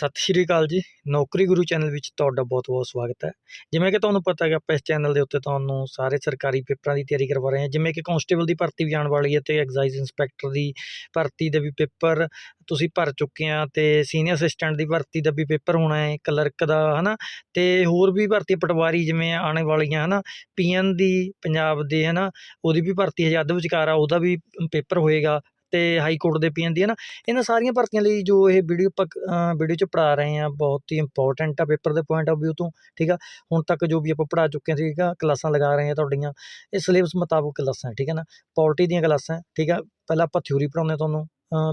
ਸਤਿ ਸ਼੍ਰੀ ਅਕਾਲ ਜੀ। ਨੌਕਰੀ ਗੁਰੂ ਚੈਨਲ ਵਿੱਚ ਤੁਹਾਡਾ ਬਹੁਤ-ਬਹੁਤ ਸਵਾਗਤ ਹੈ। ਜਿਵੇਂ ਕਿ ਤੁਹਾਨੂੰ ਪਤਾ ਹੈ ਕਿ ਆਪਾਂ ਇਸ ਚੈਨਲ ਦੇ ਉੱਤੇ ਤੁਹਾਨੂੰ ਸਾਰੇ ਸਰਕਾਰੀ ਪੇਪਰਾਂ ਦੀ ਤਿਆਰੀ ਕਰਵਾ ਰਹੇ ਹਾਂ। ਜਿਵੇਂ ਕਿ ਕਾਂਸਟੇਬਲ ਦੀ ਭਰਤੀ ਵੀ ਆਉਣ ਵਾਲੀ ਹੈ ਤੇ ਐਗਜ਼ਾਈਜ਼ ਇੰਸਪੈਕਟਰ ਦੀ ਭਰਤੀ ਦੇ ਵੀ ਪੇਪਰ ਤੁਸੀਂ ਭਰ ਚੁੱਕੇ ਆ ਤੇ ਸੀਨੀਅਰ ਅਸਿਸਟੈਂਟ ਦੀ ਭਰਤੀ ਦਾ ਵੀ ਪੇਪਰ ਹੋਣਾ ਹੈ, ਕਲਰਕ ਦਾ, ਹਨਾ? ਤੇ ਹੋਰ ਵੀ ਭਰਤੀ ਪਟਵਾਰੀ ਜਿਵੇਂ ਆਉਣੇ ਵਾਲੀਆਂ, ਹਨਾ? ਪੀਐਨ ਦੀ, ਪੰਜਾਬ ਦੇ, ਹਨਾ? ਉਹਦੀ ਵੀ ਭਰਤੀ ਹਜੇ ਅੱਧ ਵਿਚਕਾਰ ਆ ਉਹਦਾ ਵੀ ਪੇਪਰ ਹੋਏਗਾ। ਤੇ ਹਾਈ ਕੋਰਟ ਦੇ ਪੀਐਨ ਦੀ ਹੈ ਨਾ, ਇਹਨਾਂ ਸਾਰੀਆਂ ਭਰਤੀਆਂ ਲਈ ਜੋ ਇਹ ਵੀਡੀਓ ਆਪਾਂ ਵੀਡੀਓ 'ਚ ਪੜ੍ਹਾ ਰਹੇ ਹਾਂ, ਬਹੁਤ ਹੀ ਇੰਪੋਰਟੈਂਟ ਆ ਪੇਪਰ ਦੇ ਪੁਆਇੰਟ ਆਫ ਵਿਊ ਤੋਂ, ਠੀਕ ਆ? ਹੁਣ ਤੱਕ ਜੋ ਵੀ ਆਪਾਂ ਪੜ੍ਹਾ ਚੁੱਕੇ ਹਾਂ, ਠੀਕ ਆ? ਕਲਾਸਾਂ ਲਗਾ ਰਹੇ ਹਾਂ ਤੁਹਾਡੀਆਂ, ਇਹ ਸਿਲੇਬਸ ਮੁਤਾਬਕ ਕਲਾਸਾਂ ਠੀਕ ਹੈ ਨਾ? ਪੋਲਿਟੀ ਦੀਆਂ ਕਲਾਸਾਂ, ਠੀਕ ਆ? ਪਹਿਲਾਂ ਆਪਾਂ ਥਿਊਰੀ ਪੜ੍ਹਾਉਂਦੇ ਹਾਂ ਤੁਹਾਨੂੰ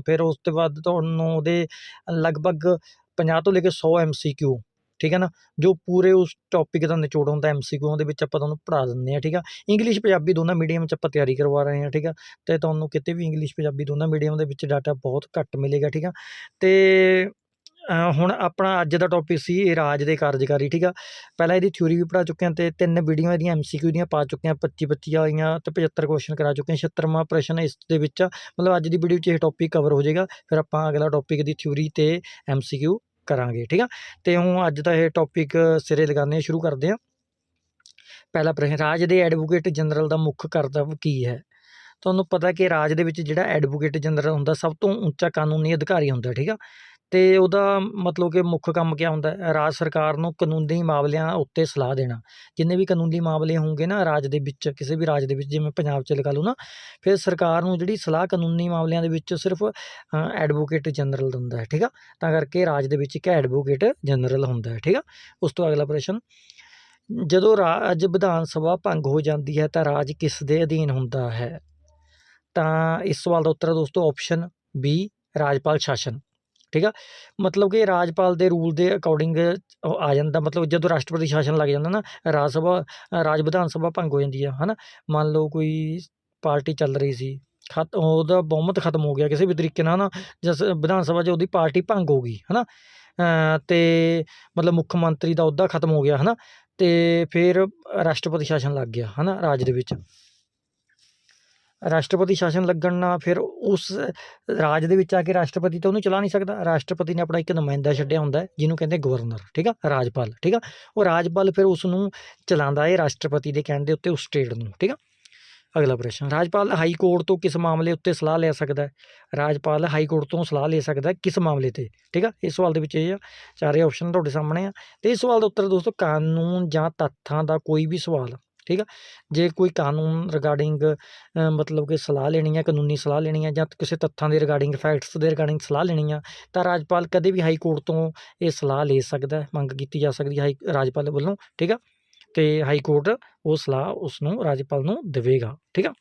ਫਿਰ ਉਸ ਤੋਂ ਬਾਅਦ ਤੁਹਾਨੂੰ ਉਹਦੇ ਲਗਭਗ 50 ਤੋਂ ਲੈ ਕੇ 100 ਐਮਸੀਕਿਊ ਠੀਕ ਹੈ ਨਾ? ਜੋ ਪੂਰੇ ਉਸ ਟੌਪਿਕ ਦਾ ਨਿਚੋੜ ਹੁੰਦਾ ਐਮਸੀਕਿਊ ਦੇ ਵਿੱਚ ਆਪਾਂ ਤੁਹਾਨੂੰ ਪੜ੍ਹਾ ਦਿੰਦੇ ਹਾਂ, ਠੀਕ ਆ? ਇੰਗਲਿਸ਼ ਪੰਜਾਬੀ ਦੋਨਾਂ ਮੀਡੀਅਮ 'ਚ ਆਪਾਂ ਤਿਆਰੀ ਕਰਵਾ ਰਹੇ ਹਾਂ, ਠੀਕ ਆ? ਤੇ ਤੁਹਾਨੂੰ ਕਿਤੇ ਵੀ ਇੰਗਲਿਸ਼ ਪੰਜਾਬੀ ਦੋਨਾਂ ਮੀਡੀਅਮ ਦੇ ਵਿੱਚ ਡਾਟਾ ਬਹੁਤ ਘੱਟ ਮਿਲੇਗਾ, ਠੀਕ ਆ? ਤੇ ਹੁਣ ਆਪਣਾ ਅੱਜ ਦਾ ਟੌਪਿਕ ਸੀ ਇਹ ਰਾਜ ਦੇ ਕਾਰਜਕਾਰੀ, ਠੀਕ ਆ? ਪਹਿਲਾਂ ਇਹਦੀ ਥਿਊਰੀ ਵੀ ਪੜ੍ਹਾ ਚੁੱਕੇ ਹਾਂ ਤੇ ਤਿੰਨ ਵੀਡੀਓ ਇਹਦੀਆਂ ਐਮਸੀਕਿਊ ਦੀਆਂ ਪਾ ਚੁੱਕੇ ਹਾਂ 25 25 ਆਈਆਂ ਤੇ 75 ਕੁਐਸਚਨ ਕਰਾ ਚੁੱਕੇ ਹਾਂ 76ਵਾਂ ਪ੍ਰਸ਼ਨ ਇਸ ਦੇ ਵਿੱਚ ਆ। ਮਤਲਬ ਅੱਜ ਦੀ ਵੀਡੀਓ 'ਚ ਇਹ ਟੌਪਿਕ ਕਵਰ ਹੋ ਜਾਏਗਾ, ਫਿਰ ਆਪਾਂ ਅਗਲਾ ਟੌਪਿਕ ਦੀ ਥਿਊਰੀ ਤੇ ਐਮਸੀਕਿਊ ਕਰਾਂਗੇ, ਠੀਕ ਆ? ਤੇ ਹੁਣ ਅੱਜ ਦਾ ਇਹ ਟੌਪਿਕ ਸਿਰੇ ਲਗਾਉਂਦੇ ਹਾਂ, ਸ਼ੁਰੂ ਕਰਦੇ ਹਾਂ। ਪਹਿਲਾ ਪ੍ਰਸ਼ਨ, ਰਾਜ ਦੇ ਐਡਵੋਕੇਟ ਜਨਰਲ ਦਾ ਮੁੱਖ ਕਰਤੱਵ ਕੀ ਹੈ? ਤੁਹਾਨੂੰ ਪਤਾ ਕਿ ਰਾਜ ਦੇ ਵਿੱਚ ਜਿਹੜਾ ਐਡਵੋਕੇਟ ਜਨਰਲ ਹੁੰਦਾ, ਸਭ ਤੋਂ ਉੱਚਾ ਕਾਨੂੰਨੀ ਅਧਿਕਾਰੀ ਹੁੰਦਾ, ਠੀਕ ਆ? ਅਤੇ ਉਹਦਾ ਮਤਲਬ ਕਿ ਮੁੱਖ ਕੰਮ ਕਿਆ ਹੁੰਦਾ ਰਾਜ ਸਰਕਾਰ ਨੂੰ ਕਾਨੂੰਨੀ ਮਾਮਲਿਆਂ ਉੱਤੇ ਸਲਾਹ ਦੇਣਾ। ਜਿੰਨੇ ਵੀ ਕਾਨੂੰਨੀ ਮਾਮਲੇ ਹੋਣਗੇ ਨਾ ਰਾਜ ਦੇ ਵਿੱਚ, ਕਿਸੇ ਵੀ ਰਾਜ ਦੇ ਵਿੱਚ, ਜਿਵੇਂ ਪੰਜਾਬ 'ਚ ਲਗਾ ਲਓ ਨਾ, ਫਿਰ ਸਰਕਾਰ ਨੂੰ ਜਿਹੜੀ ਸਲਾਹ ਕਾਨੂੰਨੀ ਮਾਮਲਿਆਂ ਦੇ ਵਿੱਚ ਸਿਰਫ ਐਡਵੋਕੇਟ ਜਨਰਲ ਦਿੰਦਾ ਹੈ, ਠੀਕ ਆ? ਤਾਂ ਕਰਕੇ ਰਾਜ ਦੇ ਵਿੱਚ ਇੱਕ ਐਡਵੋਕੇਟ ਜਨਰਲ ਹੁੰਦਾ ਹੈ, ਠੀਕ ਆ? ਉਸ ਤੋਂ ਅਗਲਾ ਪ੍ਰਸ਼ਨ, ਜਦੋਂ ਰਾਜ ਵਿਧਾਨ ਸਭਾ ਭੰਗ ਹੋ ਜਾਂਦੀ ਹੈ ਤਾਂ ਰਾਜ ਕਿਸ ਦੇ ਅਧੀਨ ਹੁੰਦਾ ਹੈ? ਤਾਂ ਇਸ ਸਵਾਲ ਦਾ ਉੱਤਰ ਹੈ ਦੋਸਤੋ ਆਪਸ਼ਨ ਬੀ ਰਾਜਪਾਲ ਸ਼ਾਸਨ। ਠੀਕ ਆ? ਮਤਲਬ ਕਿ ਰਾਜਪਾਲ ਦੇ ਰੂਲ ਦੇ ਅਕੋਰਡਿੰਗ ਆ ਜਾਂਦਾ ਮਤਲਬ ਜਦੋਂ ਰਾਸ਼ਟਰਪਤੀ ਸ਼ਾਸਨ ਲੱਗ ਜਾਂਦਾ ਨਾ ਰਾਜ ਸਭਾ ਰਾਜ ਵਿਧਾਨ ਸਭਾ ਭੰਗ ਹੋ ਜਾਂਦੀ ਆ ਹਨਾ? ਮੰਨ ਲਓ ਕੋਈ ਪਾਰਟੀ ਚੱਲ ਰਹੀ ਸੀ ਖਤ ਉਹਦਾ ਬਹੁਮਤ ਖਤਮ ਹੋ ਗਿਆ ਕਿਸੇ ਵੀ ਤਰੀਕੇ ਨਾਲ ਨਾ ਜਿਸ ਵਿਧਾਨ ਸਭਾ 'ਚ ਉਹਦੀ ਪਾਰਟੀ ਭੰਗ ਹੋ ਗਈ ਹਨਾ? ਅ, ਤੇ ਮਤਲਬ ਮੁੱਖ ਮੰਤਰੀ ਦਾ ਅਹੁਦਾ ਖਤਮ ਹੋ ਗਿਆ ਹਨਾ? ਤੇ ਫਿਰ ਰਾਸ਼ਟਰਪਤੀ ਸ਼ਾਸਨ ਲੱਗ ਗਿਆ ਹਨਾ ਰਾਜ ਦੇ ਵਿੱਚ। ਰਾਸ਼ਟਰਪਤੀ ਸ਼ਾਸਨ ਲੱਗਣ ਨਾਲ ਫਿਰ ਉਸ ਰਾਜ ਦੇ ਵਿੱਚ ਆ ਕੇ ਰਾਸ਼ਟਰਪਤੀ ਤਾਂ ਉਹਨੂੰ ਚਲਾ ਨਹੀਂ ਸਕਦਾ। ਰਾਸ਼ਟਰਪਤੀ ਨੇ ਆਪਣਾ ਇੱਕ ਨੁਮਾਇੰਦਾ ਛੱਡਿਆ ਹੁੰਦਾ ਜਿਹਨੂੰ ਕਹਿੰਦੇ ਗਵਰਨਰ, ਠੀਕ ਆ? ਰਾਜਪਾਲ, ਠੀਕ ਆ? ਉਹ ਰਾਜਪਾਲ ਫਿਰ ਉਸ ਨੂੰ ਚਲਾਉਂਦਾ ਹੈ ਰਾਸ਼ਟਰਪਤੀ ਦੇ ਕਹਿਣ ਦੇ ਉੱਤੇ ਉਸ ਸਟੇਟ ਨੂੰ, ਠੀਕ ਆ? ਅਗਲਾ ਪ੍ਰਸ਼ਨ, ਰਾਜਪਾਲ ਹਾਈ ਕੋਰਟ ਤੋਂ ਕਿਸ ਮਾਮਲੇ ਉੱਤੇ ਸਲਾਹ ਲੈ ਸਕਦਾ ਹੈ? ਰਾਜਪਾਲ ਹਾਈ ਕੋਰਟ ਤੋਂ ਸਲਾਹ ਲੈ ਸਕਦਾ ਹੈ ਕਿਸ ਮਾਮਲੇ ਤੇ, ਠੀਕ ਆ? ਇਸ ਸਵਾਲ ਦੇ ਵਿੱਚ ਇਹ ਆ, ਚਾਰੇ ਆਪਸ਼ਨ ਤੁਹਾਡੇ ਸਾਹਮਣੇ ਆ। ਤੇ ਇਸ ਸਵਾਲ ਦਾ ਉੱਤਰ ਦੋਸਤੋ, ਕਾਨੂੰਨ ਜਾਂ ਤੱਥਾਂ ਦਾ ਕੋਈ ਵੀ ਸਵਾਲ ਠੀਕ ਆ? ਜੇ ਕੋਈ ਕਾਨੂੰਨ ਰਿਗਾਰਡਿੰਗ ਮਤਲਬ ਕਿ ਸਲਾਹ ਲੈਣੀ ਹੈ ਕਾਨੂੰਨੀ ਸਲਾਹ ਲੈਣੀ ਹੈ ਜਾਂ ਕਿਸੇ ਤੱਥਾਂ ਦੇ ਰਿਗਾਰਡਿੰਗ ਫੈਕਟਸ ਦੇ ਰਿਗਾਰਡਿੰਗ ਸਲਾਹ ਲੈਣੀ ਆ, ਤਾਂ ਰਾਜਪਾਲ ਕਦੇ ਵੀ ਹਾਈ ਕੋਰਟ ਤੋਂ ਇਹ ਸਲਾਹ ਲੈ ਸਕਦਾ ਮੰਗ ਕੀਤੀ ਜਾ ਸਕਦੀ ਹੈ ਹਾਈ, ਰਾਜਪਾਲ ਵੱਲੋਂ, ਠੀਕ ਆ? ਤੇ ਹਾਈ ਕੋਰਟ ਉਹ ਸਲਾਹ ਉਸ ਨੂੰ ਰਾਜਪਾਲ ਨੂੰ ਦੇਵੇਗਾ, ਠੀਕ ਆ?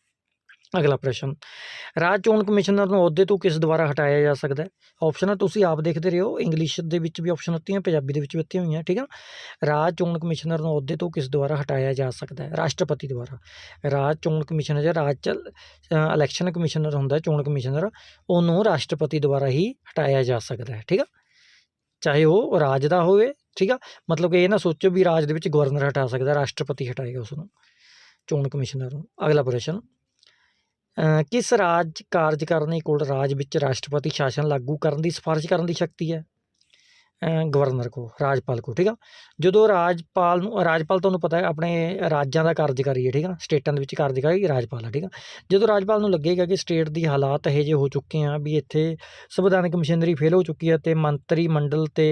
ਅਗਲਾ ਪ੍ਰਸ਼ਨ, ਰਾਜ ਚੋਣ ਕਮਿਸ਼ਨਰ ਨੂੰ ਅਹੁਦੇ ਤੋਂ ਕਿਸ ਦੁਆਰਾ ਹਟਾਇਆ ਜਾ ਸਕਦਾ ਹੈ? ਆਪਸ਼ਨ ਤੁਸੀਂ ਆਪ ਦੇਖਦੇ ਰਹੋ ਇੰਗਲਿਸ਼ ਦੇ ਵਿੱਚ ਵੀ ਆਪਸ਼ਨ ਹੁੰਦੀਆਂ ਪੰਜਾਬੀ ਦੇ ਵਿੱਚ ਵੀ ਦਿੱਤੀਆਂ ਹੋਈਆਂ, ਠੀਕ ਆ? ਰਾਜ ਚੋਣ ਕਮਿਸ਼ਨਰ ਨੂੰ ਅਹੁਦੇ ਤੋਂ ਕਿਸ ਦੁਆਰਾ ਹਟਾਇਆ ਜਾ ਸਕਦਾ ਹੈ? ਰਾਸ਼ਟਰਪਤੀ ਦੁਆਰਾ। ਰਾਜ ਚੋਣ ਕਮਿਸ਼ਨਰ ਜਾਂ ਰਾਜ ਚ ਇਲੈਕਸ਼ਨ ਕਮਿਸ਼ਨਰ ਹੁੰਦਾ, ਚੋਣ ਕਮਿਸ਼ਨਰ, ਉਹਨੂੰ ਰਾਸ਼ਟਰਪਤੀ ਦੁਆਰਾ ਹੀ ਹਟਾਇਆ ਜਾ ਸਕਦਾ ਹੈ, ਠੀਕ ਆ? ਚਾਹੇ ਉਹ ਰਾਜ ਦਾ ਹੋਵੇ, ਠੀਕ ਆ? ਮਤਲਬ ਕਿ ਇਹ ਨਾ ਸੋਚੋ ਵੀ ਰਾਜ ਦੇ ਵਿੱਚ ਗਵਰਨਰ ਹਟਾ ਸਕਦਾ, ਰਾਸ਼ਟਰਪਤੀ ਹਟਾਏਗਾ ਉਸ ਨੂੰ ਚੋਣ ਕਮਿਸ਼ਨਰ ਨੂੰ। ਅਗਲਾ ਪ੍ਰਸ਼ਨ ਕਿਸ ਰਾਜ ਕਾਰਜਕਾਰਨੀ ਕੋਲ ਰਾਜ ਵਿੱਚ ਰਾਸ਼ਟਰਪਤੀ ਸ਼ਾਸਨ ਲਾਗੂ ਕਰਨ ਦੀ ਸਿਫਾਰਿਸ਼ ਕਰਨ ਦੀ ਸ਼ਕਤੀ ਹੈ? ਗਵਰਨਰ ਕੋ ਰਾਜਪਾਲ ਕੋ ਠੀਕ ਆ? ਜਦੋਂ ਰਾਜਪਾਲ ਨੂੰ, ਰਾਜਪਾਲ ਤੁਹਾਨੂੰ ਪਤਾ ਹੈ, ਆਪਣੇ ਰਾਜਾਂ ਦਾ ਕਾਰਜਕਾਰੀ ਹੈ, ਠੀਕ ਆ? ਸਟੇਟਾਂ ਦੇ ਵਿੱਚ ਕਾਰਜਕਾਰੀ ਰਾਜਪਾਲ ਹੈ ਠੀਕ ਆ? ਜਦੋਂ ਰਾਜਪਾਲ ਨੂੰ ਲੱਗੇਗਾ ਕਿ ਸਟੇਟ ਦੀ ਹਾਲਾਤ ਇਹੋ ਜਿਹੇ ਹੋ ਚੁੱਕੇ ਆ ਵੀ ਇੱਥੇ ਸੰਵਿਧਾਨਕ ਮਸ਼ੀਨਰੀ ਫੇਲ ਹੋ ਚੁੱਕੀ ਹੈ ਤੇ ਮੰਤਰੀ ਮੰਡਲ ਤੇ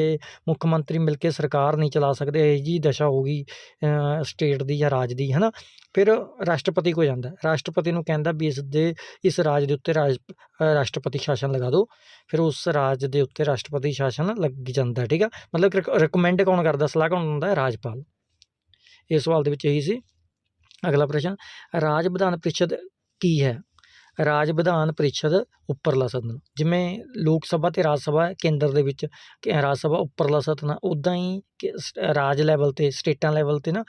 ਮੁੱਖ ਮੰਤਰੀ ਮਿਲ ਕੇ ਸਰਕਾਰ ਨਹੀਂ ਚਲਾ ਸਕਦੇ, ਇਹੋ ਜਿਹੀ ਦਸ਼ਾ ਹੋ ਗਈ ਸਟੇਟ ਦੀ ਜਾਂ ਰਾਜ ਦੀ, ਹਨਾ? ਫਿਰ ਰਾਸ਼ਟਰਪਤੀ ਕੋ ਜਾਂਦਾ। ਰਾਸ਼ਟਰਪਤੀ ਨੂੰ ਕਹਿੰਦਾ ਵੀ ਇਸ ਦੇ, ਇਸ ਰਾਜ ਦੇ ਉੱਤੇ ਰਾਜ ਰਾਸ਼ਟਰਪਤੀ ਸ਼ਾਸਨ ਲਗਾ ਦਿਓ। ਫਿਰ ਉਸ ਰਾਜ ਦੇ ਉੱਤੇ ਰਾਸ਼ਟਰਪਤੀ ਸ਼ਾਸਨ ਲੱਗ ਜਾਂਦਾ, ਠੀਕ ਆ? ਮਤਲਬ ਰეკਮੈਂਡ ਕੌਣ ਕਰਦਾ? ਸਲਾਹ ਕੌਣ ਹੁੰਦਾ ਹੈ ਰਾਜਪਾਲ। ਇਸ ਸਵਾਲ ਦੇ ਵਿੱਚ ਇਹੀ ਸੀ। ਅਗਲਾ ਪ੍ਰਸ਼ਨ, ਰਾਜ ਵਿਧਾਨ ਪ੍ਰੀਸ਼ਦ ਕੀ ਹੈ? ਰਾਜ ਵਿਧਾਨ ਪਰਿਸ਼ਦ ਉੱਪਰਲਾ ਸਦਨ। ਜਿਵੇਂ ਲੋਕ ਸਭਾ ਤੇ ਰਾਜ ਸਭਾ ਕੇਂਦਰ ਦੇ ਵਿੱਚ ਰਾਜ ਸਭਾ ਉੱਪਰਲਾ ਸਦਨ ਆ ਉੱਦਾਂ ਹੀ ਕਿ ਸ- ਰਾਜ ਲੈਵਲ ਤੇ, ਸਟੇਟਾਂ ਲੈਵਲ ਤੇ ਨਾ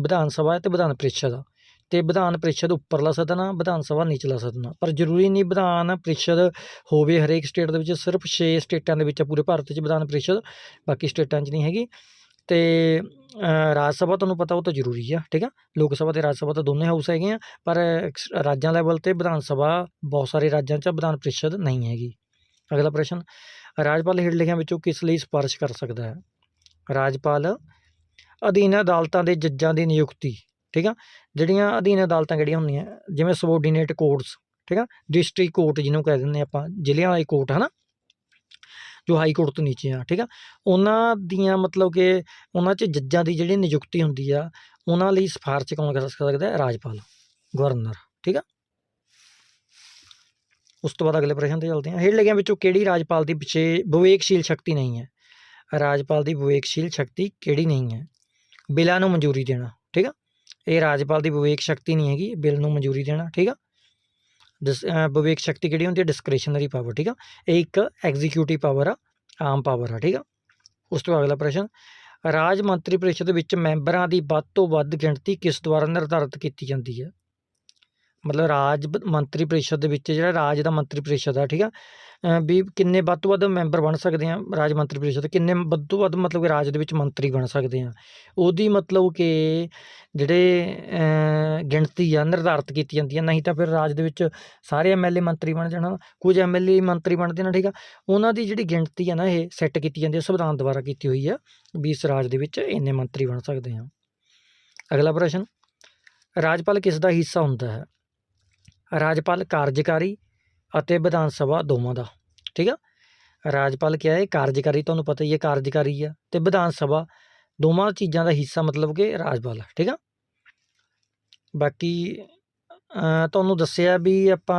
ਵਿਧਾਨ ਸਭਾ ਤੇ ਵਿਧਾਨ ਪ੍ਰੀਸ਼ਦ ਆ। ਤੇ ਵਿਧਾਨ ਪ੍ਰੀਸ਼ਦ ਉੱਪਰਲਾ ਸਦਨ ਆ, ਵਿਧਾਨ ਸਭਾ ਨੀਚਲਾ ਸਦਨ ਆ। ਪਰ ਜ਼ਰੂਰੀ ਨਹੀਂ ਵਿਧਾਨ ਪਰਿਸ਼ਦ ਹੋਵੇ ਹਰੇਕ ਸਟੇਟ ਦੇ ਵਿੱਚ, ਸਿਰਫ 6 ਸਟੇਟਾਂ ਦੇ ਵਿੱਚ ਆ ਪੂਰੇ ਭਾਰਤ 'ਚ ਵਿਧਾਨ ਪ੍ਰੀਸ਼ਦ, ਬਾਕੀ ਸਟੇਟਾਂ 'ਚ ਨਹੀਂ ਹੈਗੀ। ਤੇ ਰਾਜ ਸਭਾ ਤੁਹਾਨੂੰ ਪਤਾ ਉਹ ਤਾਂ ਜ਼ਰੂਰੀ ਆ, ਠੀਕ ਆ? ਲੋਕ ਸਭਾ ਤੇ ਰਾਜ ਸਭਾ ਤਾਂ ਦੋਨੇ ਹਾਊਸ ਹੈਗੇ ਆ, ਪਰ ਰਾਜਾਂ ਲੈਵਲ ਤੇ ਵਿਧਾਨ ਸਭਾ ਬਹੁਤ ਸਾਰੇ ਰਾਜਾਂ 'ਚ ਵਿਧਾਨ ਪ੍ਰੀਸ਼ਦ ਨਹੀਂ ਹੈਗੀ। ਅਗਲਾ ਪ੍ਰਸ਼ਨ, ਰਾਜਪਾਲ ਹੇਠ ਲਿਖਿਆਂ ਵਿੱਚੋਂ ਕਿਸ ਲਈ ਸਿਫਾਰਸ਼ ਕਰ ਸਕਦਾ ਹੈ? ਰਾਜਪਾਲ, ਅਧੀਨ ਅਦਾਲਤਾਂ ਦੇ ਜੱਜਾਂ ਦੀ ਨਿਯੁਕਤੀ, ਠੀਕ ਆ? ਜਿਹੜੀਆਂ ਅਧੀਨ ਅਦਾਲਤਾਂ ਕਿਹੜੀਆਂ ਹੁੰਦੀਆਂ? ਜਿਵੇਂ ਸਬੋਰਡੀਨੇਟ ਕੋਰਟਸ ਠੀਕ ਆ? ਡਿਸਟ੍ਰਿਕਟ ਕੋਰਟ ਜਿਹਨੂੰ ਕਹਿ ਦਿੰਦੇ ਆਪਾਂ, ਜ਼ਿਲ੍ਹਿਆਂ ਵਾਲੀ ਕੋਰਟ ਹੈ ਨਾ ਜੋ ਹਾਈ ਕੋਰਟ ਤੋਂ ਨੀਚੇ ਆ, ਠੀਕ ਆ? ਉਹਨਾਂ ਦੀਆਂ ਮਤਲਬ ਕਿ ਉਹਨਾਂ 'ਚ ਜੱਜਾਂ ਦੀ ਜਿਹੜੀ ਨਿਯੁਕਤੀ ਹੁੰਦੀ ਆ, ਉਹਨਾਂ ਲਈ ਸਿਫਾਰਸ਼ ਕੌਣ ਕਰ ਸਕਦਾ ਹੈ? ਰਾਜਪਾਲ, ਗਵਰਨਰ, ਠੀਕ ਆ? ਉਸ ਤੋਂ ਬਾਅਦ ਅਗਲੇ ਪ੍ਰਸ਼ਨ ਤੇ ਚੱਲਦੇ ਹਾਂ। ਹੇਠ ਲਿਖਿਆਂ ਵਿੱਚੋਂ ਕਿਹੜੀ ਰਾਜਪਾਲ ਦੀ ਵਿਸ਼ੇ ਵਿਵੇਕਸ਼ੀਲ ਸ਼ਕਤੀ ਨਹੀਂ ਹੈ? ਰਾਜਪਾਲ ਦੀ ਵਿਵੇਕਸ਼ੀਲ ਸ਼ਕਤੀ ਕਿਹੜੀ ਨਹੀਂ ਹੈ? ਬਿੱਲਾਂ ਨੂੰ ਮਨਜ਼ੂਰੀ ਦੇਣਾ, ਠੀਕ ਆ? ਇਹ ਰਾਜਪਾਲ ਦੀ ਵਿਵੇਕ ਸ਼ਕਤੀ ਨਹੀਂ ਹੈਗੀ, ਬਿੱਲ ਨੂੰ ਮਨਜ਼ੂਰੀ ਦੇਣਾ, ਠੀਕ ਆ? ਵਿਵੇਕ ਸ਼ਕਤੀ ਕਿਹੜੀ ਹੁੰਦੀ ਹੈ? ਡਿਸਕ੍ਰਿਸ਼ਨਰੀ ਪਾਵਰ ਠੀਕ ਆ? ਇਹ ਇੱਕ ਐਗਜ਼ੀਕਿਊਟਿਵ ਪਾਵਰ ਆ, ਆਮ ਪਾਵਰ ਆ, ਠੀਕ ਆ? ਉਸ ਤੋਂ ਅਗਲਾ ਪ੍ਰਸ਼ਨ, ਰਾਜ ਮੰਤਰੀ ਪਰਿਸ਼ਦ ਵਿੱਚ ਮੈਂਬਰਾਂ ਦੀ ਵੱਧ ਤੋਂ ਵੱਧ ਗਿਣਤੀ ਕਿਸ ਦੁਆਰਾ ਨਿਰਧਾਰਤ ਕੀਤੀ ਜਾਂਦੀ ਹੈ? ਮਤਲਬ ਰਾਜ ਮੰਤਰੀ ਪਰਿਸ਼ਦ ਦੇ ਵਿੱਚ ਜਿਹੜਾ ਰਾਜ ਦਾ ਮੰਤਰੀ ਪਰਿਸ਼ਦ ਆ ਠੀਕ ਆ? ਵੀ ਕਿੰਨੇ ਵੱਧ ਤੋਂ ਵੱਧ ਮੈਂਬਰ ਬਣ ਸਕਦੇ ਆ ਰਾਜ ਮੰਤਰੀ ਪਰਿਸ਼ਦ? ਕਿੰਨੇ ਵੱਧ ਤੋਂ ਵੱਧ ਮਤਲਬ ਕਿ ਰਾਜ ਦੇ ਵਿੱਚ ਮੰਤਰੀ ਬਣ ਸਕਦੇ ਆ? ਉਹਦੀ ਮਤਲਬ ਕਿ ਜਿਹੜੇ ਗਿਣਤੀ ਆ, ਨਿਰਧਾਰਿਤ ਕੀਤੀ ਜਾਂਦੀ ਆ, ਨਹੀਂ ਤਾਂ ਫਿਰ ਰਾਜ ਦੇ ਵਿੱਚ ਸਾਰੇ ਐਮਐਲਏ ਮੰਤਰੀ ਬਣ ਜਾਣਾ, ਕੁਝ ਐਮਐਲਏ ਮੰਤਰੀ ਬਣਦੇ ਨੇ ਠੀਕ ਆ? ਉਹਨਾਂ ਦੀ ਜਿਹੜੀ ਗਿਣਤੀ ਆ ਨਾ, ਇਹ ਸੈੱਟ ਕੀਤੀ ਜਾਂਦੀ ਹੈ ਸੰਵਿਧਾਨ ਦੁਆਰਾ ਕੀਤੀ ਹੋਈ ਆ, ਵੀ ਇਸ ਰਾਜ ਦੇ ਵਿੱਚ ਇੰਨੇ ਮੰਤਰੀ ਬਣ ਸਕਦੇ ਆ। ਅਗਲਾ ਪ੍ਰਸ਼ਨ, ਰਾਜਪਾਲ ਕਿਸ ਦਾ ਹਿੱਸਾ ਹੁੰਦਾ ਹੈ? ਰਾਜਪਾਲ ਕਾਰਜਕਾਰੀ ਅਤੇ ਵਿਧਾਨ ਸਭਾ ਦੋਵਾਂ ਦਾ, ਠੀਕ ਆ? ਰਾਜਪਾਲ ਕਿਹਾ ਹੈ ਕਾਰਜਕਾਰੀ, ਤੁਹਾਨੂੰ ਪਤਾ ਹੀ ਹੈ ਕਾਰਜਕਾਰੀ ਆ ਤੇ ਵਿਧਾਨ ਸਭਾ ਦੋਵਾਂ ਚੀਜ਼ਾਂ ਦਾ ਹਿੱਸਾ ਮਤਲਬ ਕਿ ਰਾਜਪਾਲ ਠੀਕ ਆ? ਬਾਕੀ ਤੁਹਾਨੂੰ ਦੱਸਿਆ ਵੀ ਆਪਾਂ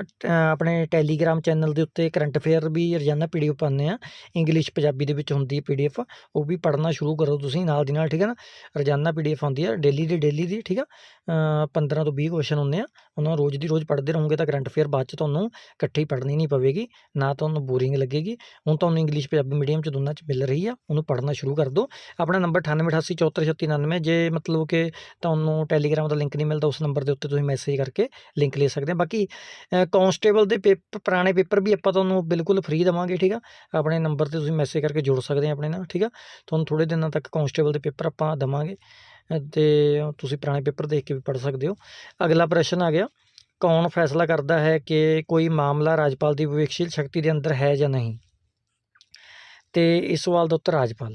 ਅ, ਆਪਣੇ ਟੈਲੀਗ੍ਰਾਮ ਚੈਨਲ ਦੇ ਉੱਤੇ ਕਰੰਟ ਅਫੇਅਰ ਵੀ ਰੋਜ਼ਾਨਾ ਪੀਡੀਐਫ ਪਾਉਂਦੇ ਆ ਇੰਗਲਿਸ਼ ਪੰਜਾਬੀ ਦੇ ਵਿੱਚ ਹੁੰਦੀ ਹੈ ਪੀਡੀਐਫ ਉਹ ਵੀ ਪੜ੍ਹਨਾ ਸ਼ੁਰੂ ਕਰੋ ਤੁਸੀਂ ਨਾਲ ਦੀ ਨਾਲ ਠੀਕ ਹੈ ਨਾ? ਰੋਜ਼ਾਨਾ ਪੀਡੀਐਫ ਆਉਂਦੀ ਹੈ ਡੇਲੀ ਦੀ ਡੇਲੀ ਦੀ ਠੀਕ ਆ? ਅ, 15 ਤੋਂ 20 ਕੁਐਸਚਨ ਹੁੰਦੇ ਆ ਉਹਨਾਂ ਰੋਜ਼ ਦੀ ਰੋਜ਼ ਪੜ੍ਹਦੇ ਰਹੋਗੇ ਤਾਂ ਕਰੰਟ ਅਫੇਅਰ ਬਾਅਦ ਚ ਤੁਹਾਨੂੰ ਇਕੱਠੀ ਪੜ੍ਹਨੀ ਨਹੀਂ ਪਵੇਗੀ ਨਾ ਤੁਹਾਨੂੰ ਬੋਰਿੰਗ ਲੱਗੇਗੀ। ਹੁਣ ਤੁਹਾਨੂੰ ਇੰਗਲਿਸ਼ ਪੰਜਾਬੀ ਮੀਡੀਅਮ ਚ ਦੋਨਾਂ ਚ ਮਿਲ ਰਹੀ ਆ ਉਹਨੂੰ ਪੜ੍ਹਨਾ ਸ਼ੁਰੂ ਕਰ ਦਿਓ। ਆਪਣਾ ਨੰਬਰ 9888743699 ਜੇ ਮਤਲਬ ਕਿ ਤੁਹਾਨੂੰ ਟੈਲੀਗ੍ਰਾਮ ਦਾ ਲਿੰਕ ਨਹੀਂ ਮਿਲਦਾ ਉਸ ਨੰਬਰ ਦੇ ਉੱਤੇ ਤੁਸੀਂ ਮੈਸੇਜ ਕਰਕੇ ਲਿੰਕ ਲੈ ਸਕਦੇ ਆ ਬਾਕੀ ਕਾਂਸਟੇਬਲ ਦੇ ਪੇਪਰ ਪੁਰਾਣੇ ਪੇਪਰ ਵੀ ਆਪਾਂ ਤੁਹਾਨੂੰ ਬਿਲਕੁਲ ਫ੍ਰੀ ਦੇਵਾਂਗੇ ਠੀਕ ਆ? ਆਪਣੇ ਨੰਬਰ ਤੇ ਤੁਸੀਂ ਮੈਸੇਜ ਕਰਕੇ ਜੁੜ ਸਕਦੇ ਆ ਆਪਣੇ ਨਾਲ ਠੀਕ ਆ? ਤੁਹਾਨੂੰ ਥੋੜੇ ਦਿਨਾਂ ਤੱਕ ਕਾਂਸਟੇਬਲ ਦੇ ਪੇਪਰ ਆਪਾਂ ਦੇਵਾਂਗੇ ਅ, ਤੇ ਤੁਸੀਂ ਪੁਰਾਣੇ ਪੇਪਰ ਦੇਖ ਕੇ ਵੀ ਪੜ੍ਹ ਸਕਦੇ ਹੋ। ਅਗਲਾ ਪ੍ਰਸ਼ਨ ਆ ਗਿਆ ਕੌਣ ਫੈਸਲਾ ਕਰਦਾ ਹੈ ਕਿ ਕੋਈ ਮਾਮਲਾ ਰਾਜਪਾਲ ਦੀ ਵਿਵੇਕਸ਼ੀਲ ਸ਼ਕਤੀ ਦੇ ਅੰਦਰ ਹੈ ਜਾਂ ਨਹੀਂ? ਤੇ ਇਸ ਸਵਾਲ ਦਾ ਉੱਤਰ ਰਾਜਪਾਲ।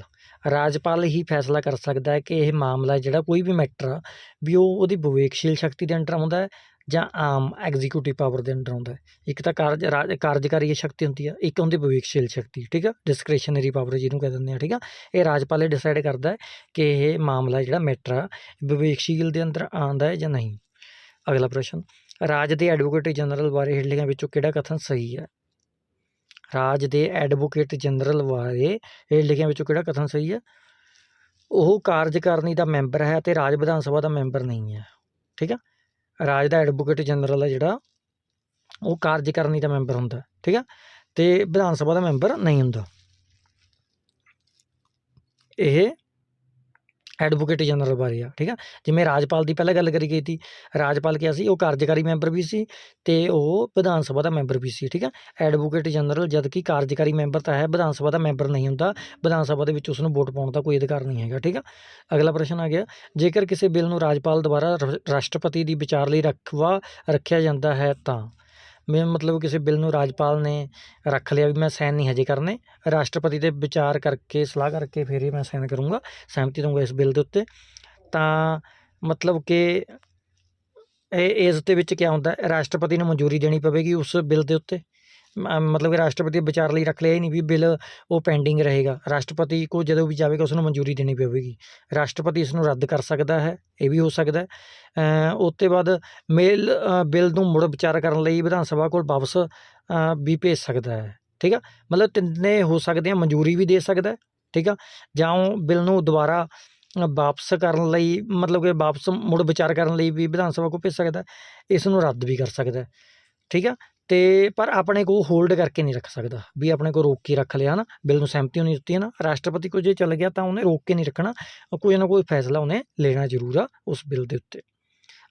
ਰਾਜਪਾਲ ਹੀ ਫੈਸਲਾ ਕਰ ਸਕਦਾ ਹੈ ਕਿ ਇਹ ਮਾਮਲਾ ਜਿਹੜਾ ਕੋਈ ਵੀ ਮੈਟਰ ਆ, ਵੀ ਉਹ ਉਹਦੀ ਵਿਵੇਕਸ਼ੀਲ ਸ਼ਕਤੀ ਦੇ ਅੰਡਰ ਆਉਂਦਾ ਹੈ ਜਾਂ ਆਮ ਐਗਜ਼ੀਕਿਊਟਿਵ ਪਾਵਰ ਦੇ ਅੰਡਰ ਆਉਂਦਾ ਇੱਕ ਤਾਂ ਕਾਰਜ, ਰਾਜ, ਕਾਰਜਕਾਰੀ ਸ਼ਕਤੀ ਹੁੰਦੀ ਆ, ਇੱਕ ਹੁੰਦੀ ਵਿਵੇਕਸ਼ੀਲ ਸ਼ਕਤੀ, ਠੀਕ ਆ? ਡਿਸਕ੍ਰਿਸ਼ਨਰੀ ਪਾਵਰ ਜਿਹਨੂੰ ਕਹਿ ਦਿੰਦੇ ਆ, ਠੀਕ ਆ? ਇਹ ਰਾਜਪਾਲ ਹੀ ਡਿਸਾਈਡ ਕਰਦਾ ਹੈ ਕਿ ਇਹ ਮਾਮਲਾ ਜਿਹੜਾ ਮੈਟਰ ਆ, ਵਿਵੇਕਸ਼ੀਲ ਦੇ ਅੰਦਰ ਆਉਂਦਾ ਹੈ ਜਾਂ ਨਹੀਂ। ਅਗਲਾ ਪ੍ਰਸ਼ਨ, ਰਾਜ ਦੇ ਐਡਵੋਕੇਟ ਜਨਰਲ ਬਾਰੇ ਹੇਠ ਵਿੱਚੋਂ ਕਿਹੜਾ ਕਥਨ ਸਹੀ ਹੈ? ਰਾਜ ਦੇ ਐਡਵੋਕੇਟ ਜਨਰਲ ਬਾਰੇ ਹੇਠ ਲਿਖਿਆਂ ਵਿੱਚੋਂ ਕਿਹੜਾ ਕਥਨ ਸਹੀ ਹੈ? ਉਹ ਕਾਰਜਕਾਰਨੀ ਦਾ ਮੈਂਬਰ ਹੈ ਅਤੇ ਰਾਜ ਵਿਧਾਨ ਸਭਾ ਦਾ ਮੈਂਬਰ ਨਹੀਂ ਹੈ। ਠੀਕ ਹੈ? ਰਾਜ ਦਾ ਐਡਵੋਕੇਟ ਜਨਰਲ ਹੈ ਜਿਹੜਾ, ਉਹ ਕਾਰਜਕਾਰਨੀ ਦਾ ਮੈਂਬਰ ਹੁੰਦਾ ਠੀਕ ਹੈ? ਤੇ ਵਿਧਾਨ ਸਭਾ ਦਾ ਮੈਂਬਰ ਨਹੀਂ ਹੁੰਦਾ। ਇਹ ਐਡਵੋਕੇਟ ਜਨਰਲ ਬਾਰੇ ਆ, ਠੀਕ ਆ? ਜਿਵੇਂ ਰਾਜਪਾਲ ਦੀ ਪਹਿਲਾਂ ਗੱਲ ਕਰੀ ਗਈ ਸੀ, ਰਾਜਪਾਲ ਕਿਹਾ ਸੀ ਉਹ ਕਾਰਜਕਾਰੀ ਮੈਂਬਰ ਵੀ ਸੀ ਤੇ ਉਹ ਵਿਧਾਨ ਸਭਾ ਦਾ ਮੈਂਬਰ ਵੀ ਸੀ, ਠੀਕ ਆ? ਐਡਵੋਕੇਟ ਜਨਰਲ ਜਦ ਕਿ ਕਾਰਜਕਾਰੀ ਮੈਂਬਰ ਤਾਂ ਹੈ, ਵਿਧਾਨ ਸਭਾ ਦਾ ਮੈਂਬਰ ਨਹੀਂ ਹੁੰਦਾ, ਵਿਧਾਨ ਸਭਾ ਦੇ ਵਿੱਚ ਉਸ ਨੂੰ ਵੋਟ ਪਾਉਣ ਦਾ ਕੋਈ ਅਧਿਕਾਰ ਨਹੀਂ ਹੈਗਾ, ਠੀਕ ਆ? ਅਗਲਾ ਪ੍ਰਸ਼ਨ ਆ ਗਿਆ, ਜੇਕਰ ਕਿਸੇ ਬਿੱਲ ਨੂੰ ਰਾਜਪਾਲ ਦੁਆਰਾ ਰ- ਰਾਸ਼ਟਰਪਤੀ ਦੀ ਵਿਚਾਰ ਲਈ ਰੱਖਵਾ, ਰੱਖਿਆ ਜਾਂਦਾ ਹੈ ਤਾਂ? ਮੈਂ ਮਤਲਬ ਕਿਸੇ ਬਿੱਲ ਨੂੰ ਰਾਜਪਾਲ ਨੇ ਰੱਖ ਲਿਆ ਵੀ ਮੈਂ ਸਾਈਨ ਨਹੀਂ ਹਜੇ ਕਰਨੇ। ਰਾਸ਼ਟਰਪਤੀ ਦੇ ਵਿਚਾਰ ਕਰਕੇ, ਸਲਾਹ ਕਰਕੇ ਫਿਰ ਹੀ ਮੈਂ ਸਾਈਨ ਕਰੂੰਗਾ, ਸਹਿਮਤੀ ਦਊਂਗਾ ਇਸ ਬਿੱਲ ਦੇ ਉੱਤੇ। ਤਾਂ ਮਤਲਬ ਕਿ ਇਹ ਇਸ ਦੇ ਵਿੱਚ ਕੀ ਹੁੰਦਾ, ਰਾਸ਼ਟਰਪਤੀ ਨੂੰ ਮਨਜ਼ੂਰੀ ਦੇਣੀ ਪਵੇਗੀ ਉਸ ਬਿੱਲ ਦੇ ਉੱਤੇ? ਮਤਲਬ ਕਿ ਰਾਸ਼ਟਰਪਤੀ ਵਿਚਾਰ ਲਈ ਰੱਖ ਲਿਆ ਹੀ ਨਹੀਂ ਵੀ ਬਿੱਲ ਉਹ ਪੈਂਡਿੰਗ ਰਹੇਗਾ। ਰਾਸ਼ਟਰਪਤੀ ਕੋ ਜਦੋਂ ਵੀ ਜਾਵੇਗਾ ਉਸ ਨੂੰ ਮਨਜ਼ੂਰੀ ਦੇਣੀ ਪਵੇਗੀ। ਰਾਸ਼ਟਰਪਤੀ ਇਸ ਨੂੰ ਰੱਦ ਕਰ ਸਕਦਾ ਹੈ, ਇਹ ਵੀ ਹੋ ਸਕਦਾ ਹੈ। ਉਸ ਤੋਂ ਬਾਅਦ ਮੇਲ ਬਿੱਲ ਨੂੰ ਮੁੜ ਵਿਚਾਰ ਕਰਨ ਲਈ ਵਿਧਾਨ ਸਭਾ ਕੋਲ ਵਾਪਸ ਵੀ ਭੇਜ ਸਕਦਾ ਹੈ। ਠੀਕ ਆ? ਮਤਲਬ ਤਿੰਨੇ ਹੋ ਸਕਦੇ ਆ, ਮਨਜ਼ੂਰੀ ਵੀ ਦੇ ਸਕਦਾ ਠੀਕ ਆ? ਜਾਂ ਉਹ ਬਿੱਲ ਨੂੰ ਦੁਬਾਰਾ ਵਾਪਸ ਕਰਨ ਲਈ, ਮਤਲਬ ਕਿ ਵਾਪਸ ਮੁੜ ਵਿਚਾਰ ਕਰਨ ਲਈ ਵੀ ਵਿਧਾਨ ਸਭਾ ਕੋਲ ਭੇਜ ਸਕਦਾ ਇਸ ਨੂੰ ਰੱਦ ਵੀ ਕਰ ਸਕਦਾ ਠੀਕ ਆ? ਅਤੇ ਪਰ ਆਪਣੇ ਕੋਲ ਹੋਲਡ ਕਰਕੇ ਨਹੀਂ ਰੱਖ ਸਕਦਾ, ਵੀ ਆਪਣੇ ਕੋਲ ਰੋਕ ਕੇ ਰੱਖ ਲਿਆ ਹੈ ਨਾ, ਬਿੱਲ ਨੂੰ ਸਹਿਮਤੀ ਹੋਣੀ ਦਿੱਤੀ ਹੈ ਨਾ, ਰਾਸ਼ਟਰਪਤੀ ਕੋਲ ਜੇ ਚੱਲ ਗਿਆ ਤਾਂ ਉਹਨੇ ਰੋਕ ਕੇ ਨਹੀਂ ਰੱਖਣਾ ਕੋਈ ਨਾ ਕੋਈ ਫੈਸਲਾ ਉਹਨੇ ਲੈਣਾ ਜ਼ਰੂਰ ਆ ਉਸ ਬਿੱਲ ਦੇ ਉੱਤੇ।